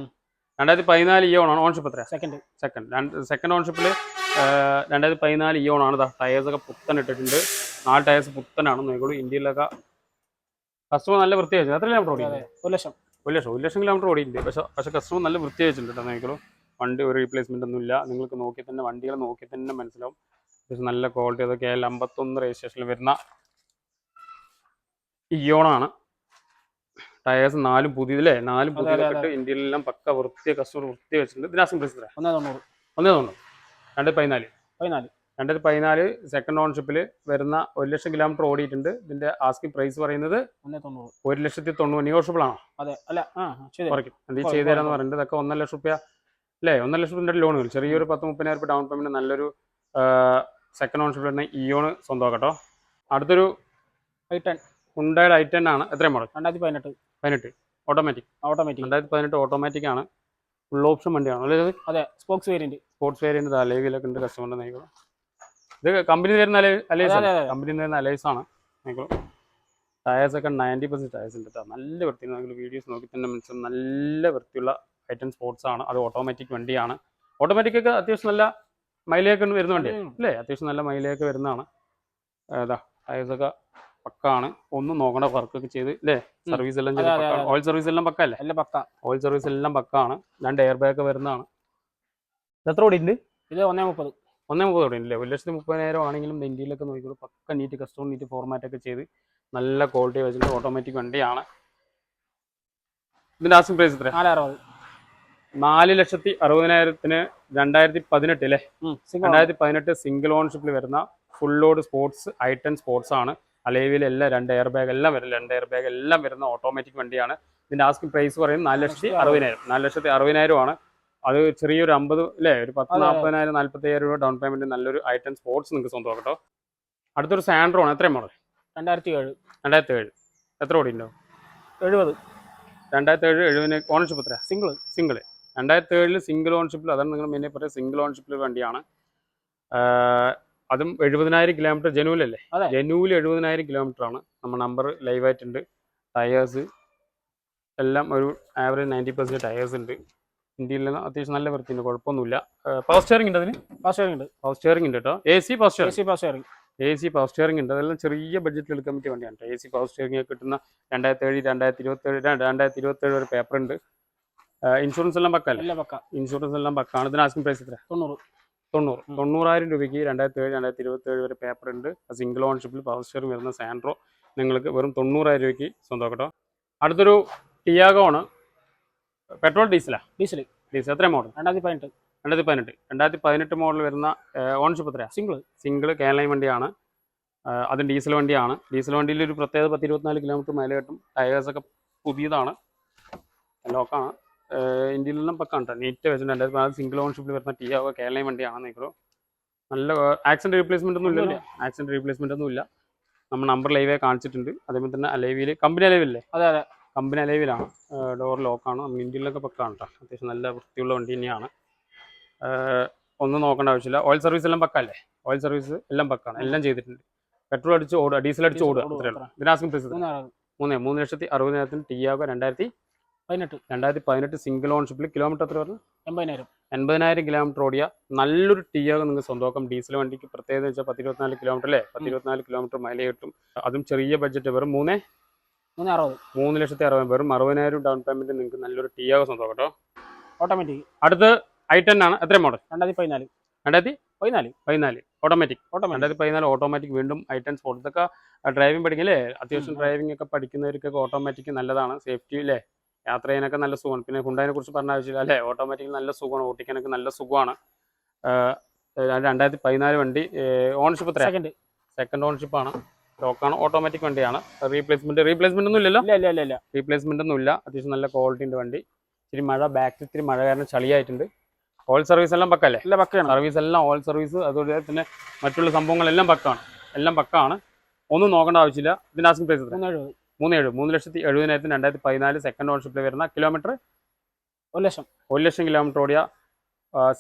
Speaker 1: രണ്ടായിരത്തി പതിനാല് ഇയോൺ ആണ് ഓൺഷിപ്പ് എത്ര
Speaker 2: സെക്കൻഡ്
Speaker 1: സെക്കൻഡ് രണ്ട് സെക്കൻഡ് ഓൺഷിപ്പിൽ രണ്ടായിരത്തി പതിനാല് ഇയോൺ ആണ് ടയേഴ്സ് ഒക്കെ പുത്തൻ ഇട്ടിട്ടുണ്ട്. നാല് ടയേഴ്സ് പുത്തനാണ് നോക്കിക്കോളൂ ഇന്ത്യയിലൊക്കെ കസ്റ്റമർ നല്ല വൃത്തി വെച്ചു എത്ര കിലോമീറ്റർ ഓടി
Speaker 2: അതെ ഒരു ലക്ഷം.
Speaker 1: ഒരു ലക്ഷം ഒരു ലക്ഷം കിലോമീറ്റർ ഓടിയിട്ടുണ്ട്. പക്ഷെ പക്ഷെ കസ്റ്റമർ നല്ല വൃത്തി വെച്ചിട്ടുണ്ട് കേട്ടോ നോക്കിക്കോളൂ വണ്ടി ഒരു റീപ്ലേസ്മെന്റ് ഒന്നും ഇല്ല നിങ്ങൾക്ക് നോക്കി തന്നെ വണ്ടികൾ നോക്കി തന്നെ മനസ്സിലാവും. അത്യാവശ്യം നല്ല ക്വാളിറ്റി അതൊക്കെ ആയാലും അമ്പത്തൊന്ന് രജിസ്ട്രേഷനിൽ വരുന്ന ഇയോണാണ്. ടയേഴ്സ് നാലും പുതിയതല്ലേ? നാലും
Speaker 2: പുതിയ അതെ,
Speaker 1: പുതിയതൊക്കെ ഇട്ട് ഇന്ത്യയിലെല്ലാം പക്ക വൃത്തിയ കസ്റ്റമർ വൃത്തി വെച്ചിട്ടുണ്ട്. ഇതിനാസം പ്രസിദ്ധ
Speaker 2: ഒന്നേ തൊണ്ണൂറ്.
Speaker 1: ഒന്നേ തൊണ്ണൂറ്. രണ്ടായിരത്തി പതിനാല്.
Speaker 2: പതിനാല്.
Speaker 1: രണ്ടായിരത്തി പതിനാല് സെക്കൻഡ് ഓൺഷിപ്പിൽ വരുന്ന ഒരു ലക്ഷം കിലോമീറ്റർ ഓടിയിട്ടുണ്ട്. ഇതിന്റെ ആസ്കിംഗ് പ്രൈസ് പറയുന്നത് ഒരു ലക്ഷത്തി തൊണ്ണൂറ്. നെഗോഷ്യബിൾ ആണോ?
Speaker 2: അതെ. അല്ല
Speaker 1: കുറയ്ക്കും. ചെയ്തു തരാന്ന് പറയുന്നത് ഇതൊക്കെ ഒന്നര ലക്ഷം റുപ്യ അല്ലേ? ഒന്നര ലക്ഷം ലോൺ വരും. ചെറിയൊരു പത്ത് മുപ്പതിനായിരം രൂപ ഡൗൺ പേയ്മെന്റ് നല്ലൊരു സെക്കൻഡ് ഓൺഷിപ്പിൽ വരുന്ന ഇയോണ് സ്വന്തമാക്കട്ടോ. അടുത്തൊരു
Speaker 2: ഐ ടെൻ
Speaker 1: ഹുണ്ടായുടെ ഐ ടെൻ ആണ്. എത്രയും മോഡൽ
Speaker 2: രണ്ടായിരത്തി പതിനെട്ട്.
Speaker 1: പതിനെട്ട്. ഓട്ടോമാറ്റിക്
Speaker 2: ഓട്ടോമാറ്റിക്
Speaker 1: രണ്ടായിരത്തി പതിനെട്ട് ഓട്ടോമാറ്റിക് ആണ്. ഫുൾ ഓപ്ഷൻ വണ്ടിയാണ്. അല്ലേ
Speaker 2: അതെ സ്പോർട്സ് വേരിയന്റ്
Speaker 1: സ്പോർട്സ് വേരിയന്റ് അലൈവിലൊക്കെ ഉണ്ട് കസ്റ്റമർ നയിക്കണം ഇത് കമ്പനി തരുന്ന അലൈസ്. കമ്പനി തരുന്ന അലൈസ് ആണ്. നയിക്കണം ടയേഴ്സൊക്കെ നയന്റി പെർസെന്റ് ടയേഴ്സ് ഉണ്ട് കേട്ടോ നല്ല വൃത്തി നിങ്ങൾ വീഡിയോസ് നോക്കി തന്നെ മനസ്സിലാവും. നല്ല വൃത്തിയുള്ള ഐറ്റം സ്പോർട്സ് ആണ്. അത് ഓട്ടോമാറ്റിക് വണ്ടിയാണ്. ഓട്ടോമാറ്റിക് ഒക്കെ അത്യാവശ്യം നല്ല മൈലേജ് വരുന്ന വണ്ടിയാണ്
Speaker 2: ഉം.
Speaker 1: അല്ലേ? അത്യാവശ്യം നല്ല മൈലേജ് വരുന്നതാണ്. ഏതാ ടയേഴ്സൊക്കെ പക്കാണ്. ഒന്നും നോക്കണ്ട വർക്കൊക്കെ ചെയ്ത് അല്ലേ. സർവീസ് എല്ലാം ചെയ്ത് ഓയിൽ സർവീസ് എല്ലാം പക്ക അല്ലേ?
Speaker 2: എല്ലാം പക്ക.
Speaker 1: ഓയിൽ സർവീസ് എല്ലാം പക്കാണ്. രണ്ട് എയർ ബാഗ് ഒക്കെ വരുന്നതാണ് എത്ര ഓടിയുണ്ട്
Speaker 2: ഇത് ഒന്നേ മുപ്പത്.
Speaker 1: ഒന്നേ മുപ്പത് ഓടിയില്ലേ ഒരു ലക്ഷത്തി മുപ്പതിനായിരം ആണെങ്കിലും ഇന്ത്യയിലൊക്കെ നോക്കിക്കോളൂ. Pucca neat customer neat format ഒക്കെ ചെയ്ത് നല്ല ക്വാളിറ്റി വെച്ചിട്ട് ഓട്ടോമാറ്റിക് വണ്ടിയാണ്. ഇതിന്റെ ആസ്റ്റിംഗ് പ്രൈസ് എത്ര
Speaker 2: നാല് അറുപത്.
Speaker 1: നാല് ലക്ഷത്തി അറുപതിനായിരത്തിന് രണ്ടായിരത്തി പതിനെട്ട് അല്ലേ രണ്ടായിരത്തി പതിനെട്ട് സിംഗിൾ ഓൺഷിപ്പിൽ വരുന്ന full load sports I ten sports ആണ്. അലേവിൽ എല്ലാം രണ്ട് എയർ ബാഗ് എല്ലാം വരും. രണ്ട് എയർ ബാഗ് എല്ലാം വരുന്ന ഓട്ടോമാറ്റിക് വണ്ടിയാണ്. ഇതിന്റെ ആസ്കിംഗ് പ്രൈസ് പറയുന്നത് നാല് ലക്ഷത്തി അറുപതിനായിരം നാല് ലക്ഷത്തി അറുപതിനായിരം ആണ് അത് ചെറിയൊരു അമ്പത് അല്ലേ? ഒരു പത്ത്. നാൽപ്പതിനായിരം നാല്പത്തി അയ്യായിരം രൂപ ഡൗൺ പേയ്മെന്റ് നല്ലൊരു ഐറ്റൻ സ്പോർട്സ് നിങ്ങൾക്ക് സ്വന്തം കേട്ടോ അടുത്തൊരു സാൻഡ്രോ ആണ്. എത്രയും മോഡൽ
Speaker 2: രണ്ടായിരത്തി ഏഴ്
Speaker 1: രണ്ടായിരത്തി ഏഴ് എത്ര ഓടി ഉണ്ടോ
Speaker 2: എഴുപത്.
Speaker 1: രണ്ടായിരത്തി ഏഴ് എഴുപതിന് ഓണർഷിപ്പ് എത്ര
Speaker 2: സിംഗിൾ
Speaker 1: സിംഗിൾ രണ്ടായിരത്തി ഏഴിൽ സിംഗിൾ ഓൺഷിപ്പിൽ അതാണ് നിങ്ങൾ മെയിനായി പറയുക സിംഗിൾ ഓൺഷിപ്പിൽ വണ്ടിയാണ്. അതും എഴുപതിനായിരം കിലോമീറ്റർ ജനുവിലല്ലേ?
Speaker 2: അല്ലേ
Speaker 1: ജനുവിൽ എഴുപതിനായിരം കിലോമീറ്റർ ആണ്. നമ്മുടെ നമ്പർ ലൈവ് ആയിട്ടുണ്ട്. ടയേഴ്സ് എല്ലാം ഒരു ആവറേജ് നയന്റി പെർസെന്റ് ടയേഴ്സ് ഉണ്ട്. ഇന്ത്യയിൽ അത്യാവശ്യം നല്ല വൃത്തിയുണ്ട് കുഴപ്പമൊന്നുമില്ല. പവർ സ്റ്റിയറിംഗ് ഉണ്ട് അതിന്?
Speaker 2: പവർ സ്റ്റിയറിംഗ് ഉണ്ട്.
Speaker 1: പവർ സ്റ്റിയറിംഗ് ഉണ്ട് കേട്ടോ A C power
Speaker 2: A
Speaker 1: steering
Speaker 2: C power steering
Speaker 1: A C power steering ഉണ്ട്. അതെല്ലാം ചെറിയ ബഡ്ജറ്റിൽ എടുക്കാൻ പറ്റിയ വണ്ടിയാണ് എ സി പവർ സ്റ്റിയറിംഗ് കിട്ടുന്ന രണ്ടായിരത്തി ഏഴ് രണ്ടായിരത്തി ഇരുപത്തേഴ് രണ്ടായിരത്തി ഇരുപത്തേഴ് ഒരു പേപ്പർ ഉണ്ട്. ഇൻഷുറൻസ് എല്ലാം
Speaker 2: പക്ക.
Speaker 1: ഇൻഷുറൻസ് എല്ലാം പക്കാണ് ഇതിന് ആസ്കിംഗ് പ്രൈസ് എത്ര
Speaker 2: തൊണ്ണൂറ്.
Speaker 1: തൊണ്ണൂറ്. തൊണ്ണൂറായിരം രൂപയ്ക്ക് രണ്ടായിരത്തി ഏഴ് രണ്ടായിരത്തി ഇരുപത്തി ഏഴ് വരെ പേപ്പർ ഉണ്ട് സിംഗിൾ ഓൺഷിപ്പിൽ പവർ സ്റ്റിയറിംഗ് വരുന്ന സാൻഡ്രോ നിങ്ങൾക്ക് വെറും തൊണ്ണൂറായിരം രൂപയ്ക്ക് സ്വന്തമാക്കട്ടോ അടുത്തൊരു ടിയാഗോ ആണ്. പെട്രോൾ ഡീസലാ?
Speaker 2: Diesel
Speaker 1: diesel. എത്ര മോഡൽ
Speaker 2: രണ്ടായിരത്തി പതിനെട്ട്
Speaker 1: രണ്ടായിരത്തി പതിനെട്ട് രണ്ടായിരത്തി പതിനെട്ട് മോഡൽ വരുന്ന ഓൺഷിപ്പ് എത്രയാണ്
Speaker 2: സിംഗിൾ
Speaker 1: സിംഗിൾ കേരള വണ്ടിയാണ്. അതും ഡീസൽ വണ്ടിയാണ്. ഡീസൽ വണ്ടിയിൽ ഒരു പ്രത്യേകത പത്ത് ഇരുപത്തിനാല് കിലോമീറ്റർ മൈലേജ് കിട്ടും ടയേഴ്സൊക്കെ പുതിയതാണ്. ലോക്കാണ് ഇന്ത്യയിലെല്ലാം പക്കാണ് കേട്ടോ നീറ്റ് വെച്ചിട്ടുണ്ട്. പതിനാല് സിംഗിൾ ഓൺഷിപ്പിൽ വരുന്ന ടിയാഗോ കേരള വണ്ടിയാണെന്ന് നിങ്ങളോ നല്ല ആക്സിഡന്റ് റീപ്ലേസ്മെന്റ് ഒന്നും ഇല്ല ആക്സിഡന്റ് റീപ്ലേസ്മെന്റ് ഒന്നും ഇല്ല. നമ്മൾ നമ്പർ ലൈവേ കാണിച്ചിട്ടുണ്ട്. അതേപോലെ തന്നെ അലൈവിൽ കമ്പനി അലൈവില്ലേ
Speaker 2: അതെ അതെ.
Speaker 1: കമ്പനി അലൈവിലാണ് ഡോർ ലോക്കാണ് നമ്മൾ ഇന്ത്യയിലൊക്കെ പക്കാണ് കേട്ടോ അത്യാവശ്യം നല്ല വൃത്തിയുള്ള വണ്ടി തന്നെയാണ്. ഒന്നും നോക്കേണ്ട ആവശ്യമില്ല. ഓയിൽ സർവീസ് എല്ലാം പക്കല്ലേ? ഓയിൽ സർവീസ് എല്ലാം പക്കാണ്. എല്ലാം ചെയ്തിട്ടുണ്ട്. പെട്രോൾ അടിച്ച് ഓടുക ഡീസൽ അടിച്ച് ഓടുക അത്രയുള്ളൂ ഇതിനാസ്കിംഗ് പ്രൈസ്
Speaker 2: മൂന്ന്
Speaker 1: മൂന്ന് ലക്ഷത്തി അറുപതിനായിരത്തിന് ടിയാഗോ രണ്ടായിരത്തി
Speaker 2: പതിനെട്ട്.
Speaker 1: രണ്ടായിരത്തി പതിനെട്ട് സിംഗിൾ ഓൺഷിപ്പിൽ കിലോമീറ്റർ എത്ര പറഞ്ഞു?
Speaker 2: എൺപതിനായിരം.
Speaker 1: എൺപതിനായിരം കിലോമീറ്റർ ഓടിയ നല്ലൊരു ടിയാഗ് നിങ്ങൾക്ക് സ്വന്തമാക്കാം. ഡീസൽ വണ്ടിക്ക് പ്രത്യേകത വെച്ചാൽ പത്തിരുപത്തിനാല് കിലോമീറ്റർ അല്ലേ? പത്തിരുപത്തിനാല് കിലോമീറ്റർ മൈലേജ് കിട്ടും അതും ചെറിയ ബഡ്ജറ്റ് വെറും മൂന്ന്?
Speaker 2: മൂന്ന് അറുപത്.
Speaker 1: മൂന്ന് ലക്ഷത്തി അറുപത്. വെറും അറുപതിനായിരം ഡൗൺ പേയ്മെന്റ് നിങ്ങൾക്ക് നല്ലൊരു ടിയാഗ് സ്വന്തമാക്കാം കേട്ടോ.
Speaker 2: ഓട്ടോമാറ്റിക്
Speaker 1: അടുത്ത് ഐ ടെൻ ആണ്. എത്ര മോഡൽ
Speaker 2: രണ്ടായിരത്തി പതിനാല്.
Speaker 1: രണ്ടായിരത്തി
Speaker 2: പതിനാല്.
Speaker 1: പതിനാല്. ഓട്ടോമാറ്റിക്
Speaker 2: ഓട്ടോമാറ്റിക്
Speaker 1: രണ്ടായിരത്തി പതിനാല് ഓട്ടോമാറ്റിക് വീണ്ടും ഐ ടെൻ സ്പോർട്സ് ഇതൊക്കെ ഡ്രൈവിംഗ് പഠിക്കില്ലേ അത്യാവശ്യം ഡ്രൈവിംഗ് ഒക്കെ പഠിക്കുന്നവർക്കൊക്കെ ഓട്ടോമാറ്റിക് നല്ലതാണ്. സേഫ്റ്റി അല്ലേ? യാത്ര ചെയ്യാനൊക്കെ നല്ല സുഖമാണ്. പിന്നെ ഹുണ്ടായിനെ കുറിച്ച് പറഞ്ഞ ആവശ്യമില്ല അല്ലേ? ഓട്ടോമാറ്റിക് നല്ല സുഖമാണ് ഓട്ടിക്കാനൊക്കെ നല്ല സുഖമാണ്. രണ്ടായിരത്തി പതിനാല് വണ്ടി ഓണർഷിപ്പ് എത്ര
Speaker 2: സെക്കൻഡ്
Speaker 1: സെക്കൻഡ് ഓണർഷിപ്പ് ആണ്. ലോക്കാണ് ഓട്ടോമാറ്റിക് വണ്ടിയാണ്. റീപ്ലേസ്മെന്റ് റീപ്ലേസ്മെന്റ് ഒന്നും ഇല്ലല്ലോ?
Speaker 2: ഇല്ല ഇല്ല ഇല്ല
Speaker 1: റീപ്ലേസ്മെന്റ് ഒന്നും ഇല്ല. അത്യാവശ്യം നല്ല ക്വാളിറ്റിന്റെ വണ്ടി. ഇത്തിരി മഴ ബാക്കിൽ ഇത്തിരി മഴ കാരണം ചളിയായിട്ടുണ്ട്. ഓൾ സർവീസ് എല്ലാം പക്കല്ലേ
Speaker 2: എല്ലാം പക്കയാണ്.
Speaker 1: സർവീസ് എല്ലാം ഓൾ സർവീസ് അതുപോലെ തന്നെ മറ്റുള്ള സംഭവങ്ങളെല്ലാം പക്കാണ്. എല്ലാം പക്കാണ്. ഒന്നും നോക്കേണ്ട ആവശ്യമില്ല. ഇതിന്റെ ആസ്കിംഗ് പ്രൈസ് എത്ര
Speaker 2: മൂന്ന്
Speaker 1: ഏഴ് മൂന്ന് ലക്ഷത്തി എഴുപതിനായിരത്തിന് രണ്ടായിരത്തി പതിനാല് സെക്കൻഡ് ഓൺഷിപ്പിൽ വരുന്ന കിലോമീറ്റർ
Speaker 2: ഒരു ലക്ഷം.
Speaker 1: ഒരു ലക്ഷം കിലോമീറ്റർ ഓടിയ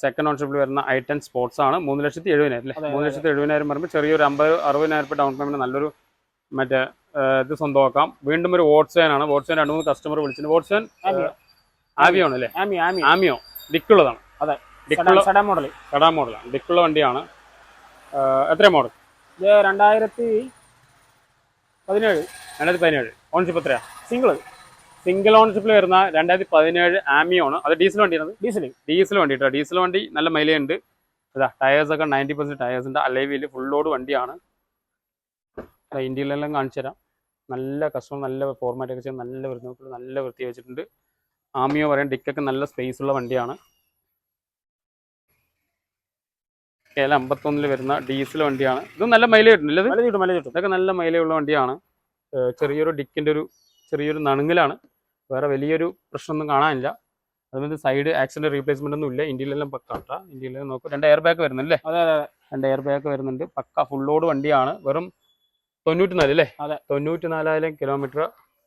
Speaker 1: സെക്കൻഡ് ഓൺഷിപ്പിൽ വരുന്ന ഐ ടെൻ സ്പോർട്സ് ആണ്. മൂന്ന് ലക്ഷത്തി എഴുപതിനായിരം അല്ലേ? മൂന്ന്. ലക്ഷത്തി എഴുപതിനായിരം പറയുമ്പോൾ ചെറിയൊരു അമ്പത് അറുപതിനായിരം രൂപ ഡൗൺ പേയ്മെന്റ് നല്ലൊരു മറ്റേ ഇത് സ്വന്തമാക്കാം. വീണ്ടും ഒരു വോട്ട്സ്വാൻ ആണ്. വോട്ട്സ്വാൻ രണ്ട് മൂന്ന് കസ്റ്റമർ വിളിച്ചിട്ടുണ്ട്. വോട്ട്സ്വാൻ
Speaker 2: ആമിയോ.
Speaker 1: ആണ് അല്ലേ
Speaker 2: ആമി ആമി
Speaker 1: ആമിയോ. ഡിക്കുള്ളതാണ്.
Speaker 2: അതെ.
Speaker 1: ഡിക്കുള്ള
Speaker 2: സഡാ മോഡൽ
Speaker 1: മോഡലാണ് ഡിക്കുള്ള വണ്ടിയാണ്. എത്ര മോഡൽ
Speaker 2: രണ്ടായിരത്തി പതിനേഴ്
Speaker 1: രണ്ടായിരത്തി പതിനേഴ്. ഓണർഷിപ്പ് എത്രയാ?
Speaker 2: സിംഗിൾ
Speaker 1: സിംഗിൾ ഓണർഷിപ്പിൽ വരുന്ന രണ്ടായിരത്തി പതിനേഴ് ആമിയോ ആണ്. അത് ഡീസൽ വണ്ടിയാണ്
Speaker 2: ഡീസൽ
Speaker 1: ഡീസൽ വണ്ടി കേട്ടോ ഡീസൽ വണ്ടി നല്ല മൈലേജ് ഉണ്ട്. അതാ ടയേഴ്സ് ഒക്കെ നയന്റി പെർസെന്റ് ടയേഴ്സ് ഉണ്ട്. അലൈവിൽ ഫുൾ ലോഡ് വണ്ടിയാണ്. ഇന്ത്യയിലെല്ലാം കാണിച്ചു തരാം. നല്ല കസ്റ്റമർ നല്ല ഫോർമാറ്റൊക്കെ ചെയ്ത് നല്ല വൃത്തി നല്ല വൃത്തി വെച്ചിട്ടുണ്ട്. ആമിയോ പറയാൻ ഡിക്കൊക്കെ നല്ല സ്പേസ് ഉള്ള വണ്ടിയാണ്. കേല അമ്പത്തൊന്നിൽ വരുന്ന ഡീസൽ വണ്ടിയാണ്. ഇത് നല്ല മൈലേജ് ഉണ്ട് അല്ലേ
Speaker 2: മൈലേജ് കിട്ടും മൈലേജ് കിട്ടും.
Speaker 1: ഇതൊക്കെ നല്ല മൈലേജ് ഉള്ള വണ്ടിയാണ്. ചെറിയൊരു ഡിക്കിന്റെ ഒരു ചെറിയൊരു നണുങ്ങലാണ്. വേറെ വലിയൊരു പ്രശ്നമൊന്നും കാണാനില്ല. അതുപോലെ സൈഡ് ആക്സിഡന്റ് റീപ്ലേസ്മെന്റ് ഒന്നും ഇല്ല. ഇന്ത്യയിലെല്ലാം പക്ക കേട്ടോ. ഇന്ത്യയിൽ നോക്കും. രണ്ട് എയർ ബാഗ് വരുന്നുണ്ട്
Speaker 2: അതെ അതെ
Speaker 1: രണ്ട് എയർ ബാഗ് വരുന്നുണ്ട്. പക്ക ഫുൾ ലോഡ് വണ്ടിയാണ്. വെറും തൊണ്ണൂറ്റി നാല് അല്ലേ?
Speaker 2: അതെ.
Speaker 1: തൊണ്ണൂറ്റി നാലായിരം കിലോമീറ്റർ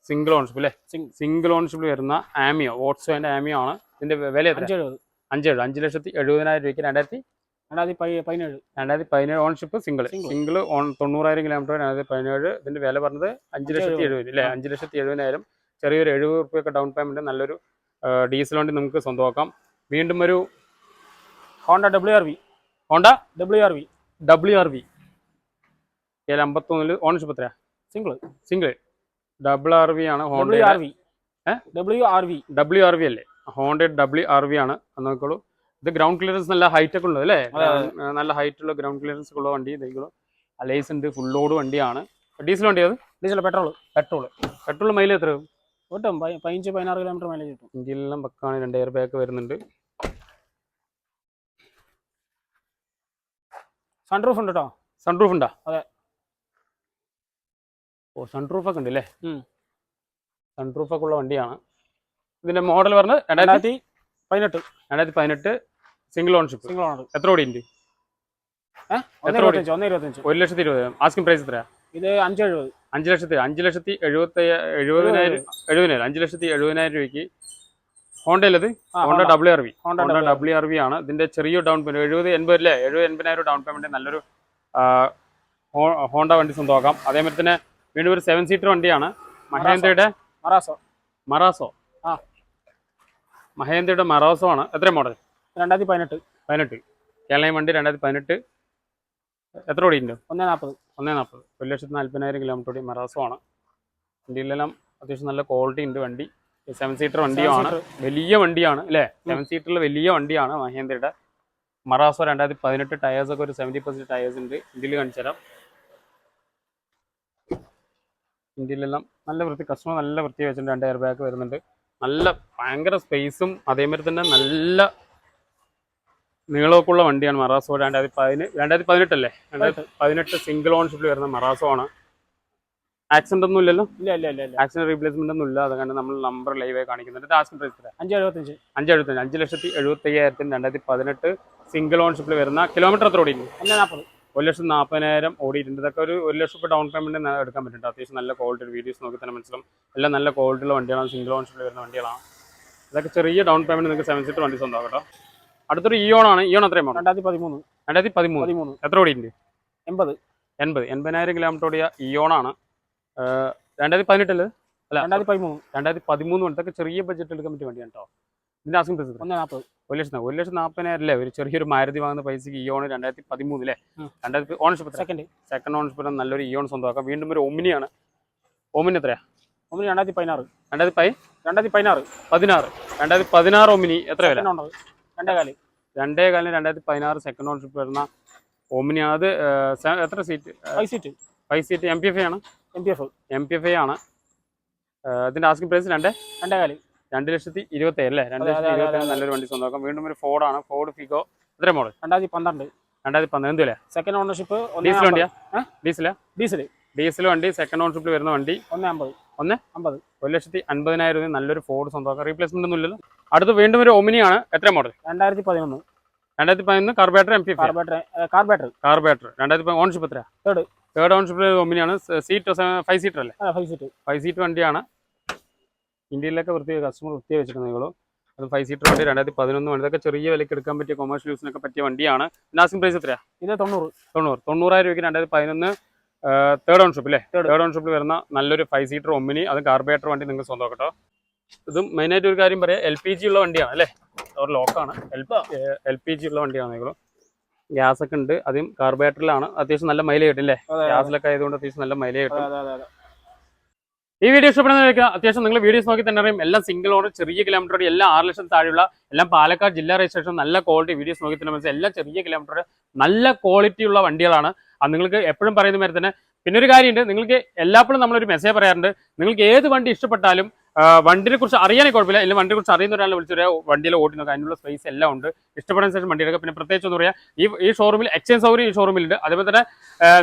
Speaker 1: സിംഗിൾ ഓണർഷിപ്പ് അല്ലേ സിംഗിൾ ഓണർഷിപ്പിൽ വരുന്ന ആമിയോ വോട്ട്സോന്റെ ആമിയോ ആണ്. ഇതിന്റെ വില എത്ര
Speaker 2: അഞ്ച് എഴുപത്
Speaker 1: അഞ്ചേഴ് അഞ്ച് ലക്ഷത്തി എഴുപതിനായിരം രൂപയ്ക്ക് രണ്ടായിരത്തി
Speaker 2: രണ്ടായിരത്തി പതിനേഴ്.
Speaker 1: ഓൺഷിപ്പ് സിംഗിൾ സിംഗിൾ ഓൺ തൊണ്ണൂറായിരം കിലോമീറ്റർ രണ്ടായിരത്തി പതിനേഴ്. ഇതിന്റെ വില പറഞ്ഞത് അഞ്ച് ലക്ഷത്തി
Speaker 2: എഴുപത്.
Speaker 1: അല്ലേ? അഞ്ച് ലക്ഷത്തി എഴുപതിനായിരം. ചെറിയൊരു എഴുപത് റുപ്യൊക്കെ ഡൗൺ പേയ്മെന്റ് നല്ലൊരു ഡീസൽ വണ്ടി നമുക്ക് സ്വന്തമാക്കാം. വീണ്ടും ഒരു
Speaker 2: Honda W R V
Speaker 1: Honda
Speaker 2: W R V
Speaker 1: W R V ഏഴ് അമ്പത്തൊന്നിൽ ഓണർഷിപ്പ് എത്രയാ?
Speaker 2: Single
Speaker 1: single double R V ആണ് Honda
Speaker 2: R V? W R V
Speaker 1: W R V അല്ലേ? ഹോണ്ട ഡബ്ല്യു ആർ വി ആണ്. അത് നോക്കിക്കോളൂ. ഇത് ഗ്രൗണ്ട് ക്ലിയറൻസ് നല്ല ഹൈറ്റ് ഒക്കെ ഉള്ളത് അല്ലേ? നല്ല ഹൈറ്റ് ഉള്ള ഗ്രൗണ്ട് ക്ലിയറൻസ് ഉള്ള വണ്ടി ഇതെങ്കിലും അലൈസ് ഉണ്ട് ഫുൾ ലോഡ് വണ്ടിയാണ്. ഡീസൽ വണ്ടി അത്
Speaker 2: diesel petrol
Speaker 1: petrol petrol mileage എത്ര
Speaker 2: കിട്ടും പതി- പതിനഞ്ച് പതിനാറ് കിലോമീറ്റർ മൈലേജ് കിട്ടും.
Speaker 1: ഇന്ത്യയിലെല്ലാം പക്കാണ് രണ്ട് എയർ ബാഗ് വരുന്നുണ്ട്.
Speaker 2: സൺറൂഫ് ഉണ്ട് കേട്ടോ
Speaker 1: സൺറൂഫ് ഉണ്ടാ?
Speaker 2: അതെ.
Speaker 1: ഓ സൺറൂഫ് ഒക്കെ ഉണ്ട് അല്ലേ? സൺറൂഫ് ഒക്കെ ഉള്ള വണ്ടിയാണ്. ഇതിന്റെ മോഡൽ പറഞ്ഞത് രണ്ടായിരത്തി
Speaker 2: പതിനെട്ട്.
Speaker 1: രണ്ടായിരത്തി പതിനെട്ട് സിംഗിൾ ഓൺഷിപ്പ്
Speaker 2: സിംഗിൾ ഓണർ
Speaker 1: എത്ര കോടി ഉണ്ട്? എത്ര കോടി?
Speaker 2: ഇരുപത്തഞ്ച് ഒന്ന് ഇരുപത്തഞ്ച്.
Speaker 1: ഒരു ലക്ഷത്തി ഇരുപത്. ആസ്കിംഗ് പ്രൈസ് എത്രയാ?
Speaker 2: ഇത് അഞ്ച് എഴുപത്
Speaker 1: അഞ്ച് ലക്ഷത്തി അഞ്ച് ലക്ഷത്തി എഴുപത്തി എഴുപതിനായിരം എഴുപതിനായിരം അഞ്ച് ലക്ഷത്തി എഴുപതിനായിരം രൂപയ്ക്ക് ഹോണ്ടയിലത് Honda. W R V
Speaker 2: Honda W
Speaker 1: R V ആണ്. ഇതിന്റെ ചെറിയ ഡൗൺ പേയ്മെന്റ് എഴുപത് എൺപത് അല്ലേ എഴുപത് എൺപതിനായിരം ഡൗൺ പേയ്മെന്റ് നല്ലൊരു ഹോണ്ട വണ്ടി സ്വന്തമാക്കാം. അതേമാതിരി തന്നെ വീണ്ടും ഒരു സെവൻ സീറ്റർ വണ്ടിയാണ്. മഹേന്ദ്രയുടെ
Speaker 2: മറാസോ.
Speaker 1: മറാസോ. മഹേന്ദ്രയുടെ മറോസമാണ്. ആണ് എത്ര മോഡൽ
Speaker 2: രണ്ടായിരത്തി പതിനെട്ട്.
Speaker 1: പതിനെട്ട്. കേരള വണ്ടി രണ്ടായിരത്തി പതിനെട്ട്. എത്ര ഓടിയുണ്ട്
Speaker 2: ഒന്ന് നാൽപ്പത്
Speaker 1: ഒന്നേ നാൽപ്പത് ഒരു ലക്ഷത്തി നാൽപ്പതിനായിരം കിലോമീറ്റർ ഓടി മറാസോ ആണ് വണ്ടിയിലെല്ലാം അത്യാവശ്യം നല്ല ക്വാളിറ്റി ഉണ്ട് വണ്ടി. സെവൻ സീറ്റർ വണ്ടിയാണ് വലിയ വണ്ടിയാണ് അല്ലേ? സെവൻ സീറ്ററിൽ വലിയ വണ്ടിയാണ് മഹേന്ദ്രയുടെ. മറാസോ രണ്ടായിരത്തി പതിനെട്ട് ടയേഴ്സ് ഒക്കെ ഒരു സെവന്റി പെർസെന്റ് ടയേഴ്സ് ഉണ്ട്. ഇന്ത്യയിൽ കാണിച്ചു തരാം. ഇന്ത്യയിലെല്ലാം നല്ല വൃത്തി കസ്റ്റമർ നല്ല വൃത്തി വെച്ചിട്ടുണ്ട്. രണ്ട് എയർ ബാഗ് വരുന്നുണ്ട്. നല്ല ഭയങ്കര സ്പേസും അതേമാതിരി തന്നെ നല്ല നീളമൊക്കെ ഉള്ള വണ്ടിയാണ് മറാസോ രണ്ടായിരത്തി പതിനെട്ട് രണ്ടായിരത്തി പതിനെട്ടല്ലേ രണ്ടായിരത്തി പതിനെട്ട് സിംഗിൾ ഓൺഷിപ്പിൽ വരുന്ന മറാസോ ആണ്. ആക്സിഡന്റ് ഒന്നും ഇല്ലല്ലോ?
Speaker 2: ഇല്ല ഇല്ല ഇല്ല
Speaker 1: ആക്സിഡന്റ് റീപ്ലേസ്മെന്റ് ഒന്നും ഇല്ല. അതുകൊണ്ട് നമ്മൾ നമ്പർ ലൈവായി കാണിക്കുന്നുണ്ട്. ആക്സിഡന്റ് എത്ര
Speaker 2: അഞ്ച് എഴുപത്തഞ്ച്.
Speaker 1: അഞ്ച് എഴുപത്തഞ്ച്. അഞ്ച് ലക്ഷത്തി എഴുപത്തി അയ്യായിരത്തിന് രണ്ടായിരത്തി പതിനെട്ട് സിംഗിൾ ഓൺഷിപ്പിൽ വരുന്ന കിലോമീറ്റർ എത്ര
Speaker 2: ഓടി നാൽപ്പത്
Speaker 1: ഒരു ലക്ഷം നാൽപ്പതിനായിരം ഓടിയിട്ടുണ്ട്. ഇതൊക്കെ ഒരു ഒരു ലക്ഷം ഡൗൺ പേയ്മെന്റ് എടുക്കാൻ പറ്റുന്നുണ്ട്. അത്യാവശ്യം നല്ല ക്വാളിറ്റി വീഡിയോസ് നോക്കി തന്നെ മനസ്സിലാവും എല്ലാം നല്ല ക്വാളിറ്റിയുള്ള വണ്ടികളാണ്. സിംഗിൾ ഓൺഷിപ്പിൽ വരുന്ന വണ്ടികളാണ്. ഇതൊക്കെ ചെറിയ ഡൗൺ പേയ്മെന്റ് നിങ്ങൾക്ക് സെവൻ സീറ്റ് വണ്ടി സ്വന്തം കേട്ടോ. അടുത്തൊരു ഇയോൺ ആണ്. ഇയോൺ എത്രയും
Speaker 2: രണ്ടായിരത്തി പതിമൂന്ന്
Speaker 1: രണ്ടായിരത്തി പതിമൂന്ന്.
Speaker 2: പതിമൂന്ന്.
Speaker 1: എത്ര ഓടിയിട്ടുണ്ട്?
Speaker 2: എൺപത്.
Speaker 1: എൺപത്. എൺപതിനായിരം കിലോമീറ്റർ ഓടിയ ഇയോൺ ആണ്. ഏഹ് രണ്ടായിരത്തി പതിനെട്ടല്ലേ അല്ല
Speaker 2: രണ്ടായിരത്തി പതിമൂന്ന്
Speaker 1: രണ്ടായിരത്തി പതിമൂന്ന് ഇതൊക്കെ ചെറിയ ബഡ്ജറ്റ് എടുക്കാൻ പറ്റിയ വണ്ടിയാണ് കേട്ടോ. ഇതിന്റെ ആസ്കിംഗ് പ്രൈസ്
Speaker 2: ഒന്ന് നാൽപ്പത്
Speaker 1: ഒരു ലക്ഷം ഒരു ലക്ഷം നാൽപ്പതിനായിരം അല്ലേ? ഒരു ചെറിയൊരു മാരുതി വാങ്ങുന്ന പൈസക്ക് ഇയോൺ രണ്ടായിരത്തി പതിമൂന്നിലെ.
Speaker 2: ഉം.
Speaker 1: രണ്ടായിരത്തി ഓണർഷിപ്പ്
Speaker 2: സെക്കൻഡ്
Speaker 1: സെക്കൻഡ് ഓണർഷിപ്പ് നല്ലൊരു ഇയോൺ സ്വന്തമാക്കാം. വീണ്ടും ഒരു ഒമിനിയാണ് ഒമിനി എത്രയാ?
Speaker 2: ഒമിനി രണ്ടായിരത്തി പതിനാറ്.
Speaker 1: രണ്ടായിരത്തി പൈ
Speaker 2: രണ്ടായിരത്തി പതിനാറ്.
Speaker 1: പതിനാറ്. രണ്ടായിരത്തി പതിനാറ് ഒമിനി എത്ര വില?
Speaker 2: രണ്ടേ കാൽ.
Speaker 1: രണ്ടേ കാലിന് രണ്ടായിരത്തി പതിനാറ് സെക്കൻഡ് ഓണർഷിപ്പ് വരുന്ന ഒമിനിയാണ് അത് എത്ര seat
Speaker 2: five seat
Speaker 1: five seat M P F ആണ്.
Speaker 2: M P F
Speaker 1: M P F ആണ്. ഇതിന്റെ ആസ്കിംഗ് പ്രൈസ് രണ്ടേ?
Speaker 2: രണ്ടേ കാൽ.
Speaker 1: രണ്ട് ലക്ഷത്തി ഇരുപത്തി അല്ലേ രണ്ട് ലക്ഷത്തി ഇരുപത്തി. നല്ലൊരു വണ്ടി സ്വന്തമാക്കാം. വീണ്ടും ഒരു ഫോർഡാണ്. Ford Figo. എത്ര മോഡൽ
Speaker 2: രണ്ടായിരത്തി പന്ത്രണ്ട്
Speaker 1: രണ്ടായിരത്തി പന്ത്രണ്ട് അല്ലേ
Speaker 2: സെക്കൻഡ് ഓണർഷിപ്പ്
Speaker 1: ഡീസൽ വണ്ടിയാ? ഡീസലാ
Speaker 2: ഡീസൽ
Speaker 1: ഡീസൽ വണ്ടി സെക്കൻഡ് ഓണർഷിപ്പിൽ വരുന്ന വണ്ടി.
Speaker 2: ഒന്ന് അമ്പത്.
Speaker 1: ഒന്ന്?
Speaker 2: അമ്പത്.
Speaker 1: ഒരു ലക്ഷത്തി അൻപതിനായിരം രൂപ നല്ലൊരു ഫോർഡ് സ്വന്തമാക്കാം. റീപ്ലേസ്മെന്റ് ഒന്നും ഇല്ലല്ലോ അടുത്ത് വീണ്ടും ഒരു ഒമിനിയാണ്. എത്ര മോഡൽ
Speaker 2: രണ്ടായിരത്തി പതിനൊന്ന്
Speaker 1: രണ്ടായിരത്തി പതിനൊന്ന് carburettor M P
Speaker 2: carburettor carburettor
Speaker 1: രണ്ടായിരത്തി ഓണർഷിപ്പ് എത്ര
Speaker 2: തേർഡ്
Speaker 1: തേർഡ് ഓണർഷിപ്പ് ഒമിനിയാണ്. സീറ്റ് ഫൈവ് സീറ്റർ അല്ലേ?
Speaker 2: ഫൈവ് സീറ്റ്
Speaker 1: ഫൈവ് സീറ്റ് വണ്ടിയാണ്. ഇന്ത്യയിലൊക്കെ വൃത്തിയായി കസ്റ്റമർ വൃത്തിയായി വെച്ചിട്ടുണ്ട് നിങ്ങൾ അത് ഫൈവ് സീറ്റർ വണ്ടി രണ്ടായിരത്തി പതിനൊന്ന് വണ്ടി ഇതൊക്കെ ചെറിയ വിലയ്ക്ക് എടുക്കാൻ പറ്റിയ കൊമേഴ്ഷ്യൽ യൂസിനൊക്കെ പറ്റിയ വണ്ടിയാണ്. നാസിംഗ് പ്രൈസ് എത്രയാ?
Speaker 2: ഇത് തൊണ്ണൂറ്.
Speaker 1: തൊണ്ണൂറ്. തൊണ്ണൂറായിരം രൂപയ്ക്ക് രണ്ടായിരത്തി പതിനൊന്ന് തേർഡ് ഓൺഷിപ്പ് അല്ലേ തേർഡ് ഓൺഷിപ്പിൽ വരുന്ന നല്ലൊരു ഫൈവ് സീറ്റർ ഒമ്മിനി. അത് കാർബേറ്റർ വണ്ടി നിങ്ങൾ സ്വന്തം കേട്ടോ ഇതും മെയിനായിട്ട് ഒരു കാര്യം പറയാം. എൽ പി ജി ഉള്ള വണ്ടിയാണ് അല്ലേ? ഒരു ലോക്കാണ് എൽ എൽ പി ജി ഉള്ള വണ്ടിയാണ് നിങ്ങൾ ഗ്യാസ് ഒക്കെ ഉണ്ട്. അതും കാർബേറ്ററിലാണ് അത്യാവശ്യം നല്ല മൈലേജ് കിട്ടും അല്ലേ ഗ്യാസിലൊക്കെ ആയതുകൊണ്ട് അത്യാവശ്യം നല്ല മൈലേജ് കിട്ടും. ഈ വീഡിയോ ഇഷ്ടപ്പെടുന്നവർക്ക് അത്യാവശ്യം നിങ്ങൾ വീഡിയോസ് നോക്കി തന്നെ അറിയാം. എല്ലാം സിംഗിൾ ഓണർ ചെറിയ കിലോമീറ്റർ എല്ലാം ആറ് ലക്ഷം താഴെയുള്ള എല്ലാം പാലക്കാട് ജില്ലാ രജിസ്ട്രേഷൻ നല്ല ക്വാളിറ്റി വീഡിയോസ് നോക്കി തന്നെ മനസ്സിലായി. എല്ലാം ചെറിയ കിലോമീറ്റർ നല്ല ക്വാളിറ്റി ഉള്ള വണ്ടികളാണ്. അത് നിങ്ങൾക്ക് എപ്പോഴും പറയുന്ന മാതിരി തന്നെ. പിന്നെ ഒരു കാര്യമുണ്ട് നിങ്ങൾക്ക് എല്ലാപ്പോഴും നമ്മളൊരു മെസ്സേജ് പറയാറുണ്ട്. നിങ്ങൾക്ക് ഏത് വണ്ടി ഇഷ്ടപ്പെട്ടാലും വണ്ടിനെ കുറിച്ച് അറിയാനേ കുഴപ്പമില്ല. അല്ലെങ്കിൽ വണ്ടിയെ കുറിച്ച് അറിയുന്ന ഒരാളെ വിളിച്ചു പറയാം. വണ്ടിയിൽ ഓടി നോക്കാം അതിനുള്ള സ്പേസ് എല്ലാം ഉണ്ട്. ഇഷ്ടപ്പെടുന്ന ശേഷം വണ്ടി എടുക്കുക പിന്നെ പ്രത്യേകിച്ച് ഒന്ന് പറയാം. ഈ ഈ ഷോറൂമിൽ എക്സ്ചേഞ്ച് സൗകര്യം ഈ ഷോറൂമിലുണ്ട് അതേപോലെ തന്നെ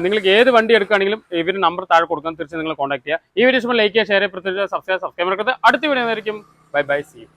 Speaker 1: നിങ്ങൾക്ക് ഏത് വണ്ടി എടുക്കുകയാണെങ്കിലും ഇവർ നമ്പർ താഴെ കൊടുക്കാൻ തീർച്ചയായും നിങ്ങൾ കോൺടാക്ട് ചെയ്യുക ഈ വീഡിയോ ഇഷ്ടം ലൈക്ക് ചെയ്യുക ഷെയർ പ്രത്യേകിച്ച് സബ്സ്ക്രൈബ് സബ്സ്ക്രൈബ് അടുത്ത വീഡിയോ ആയിരിക്കും. Bye bye see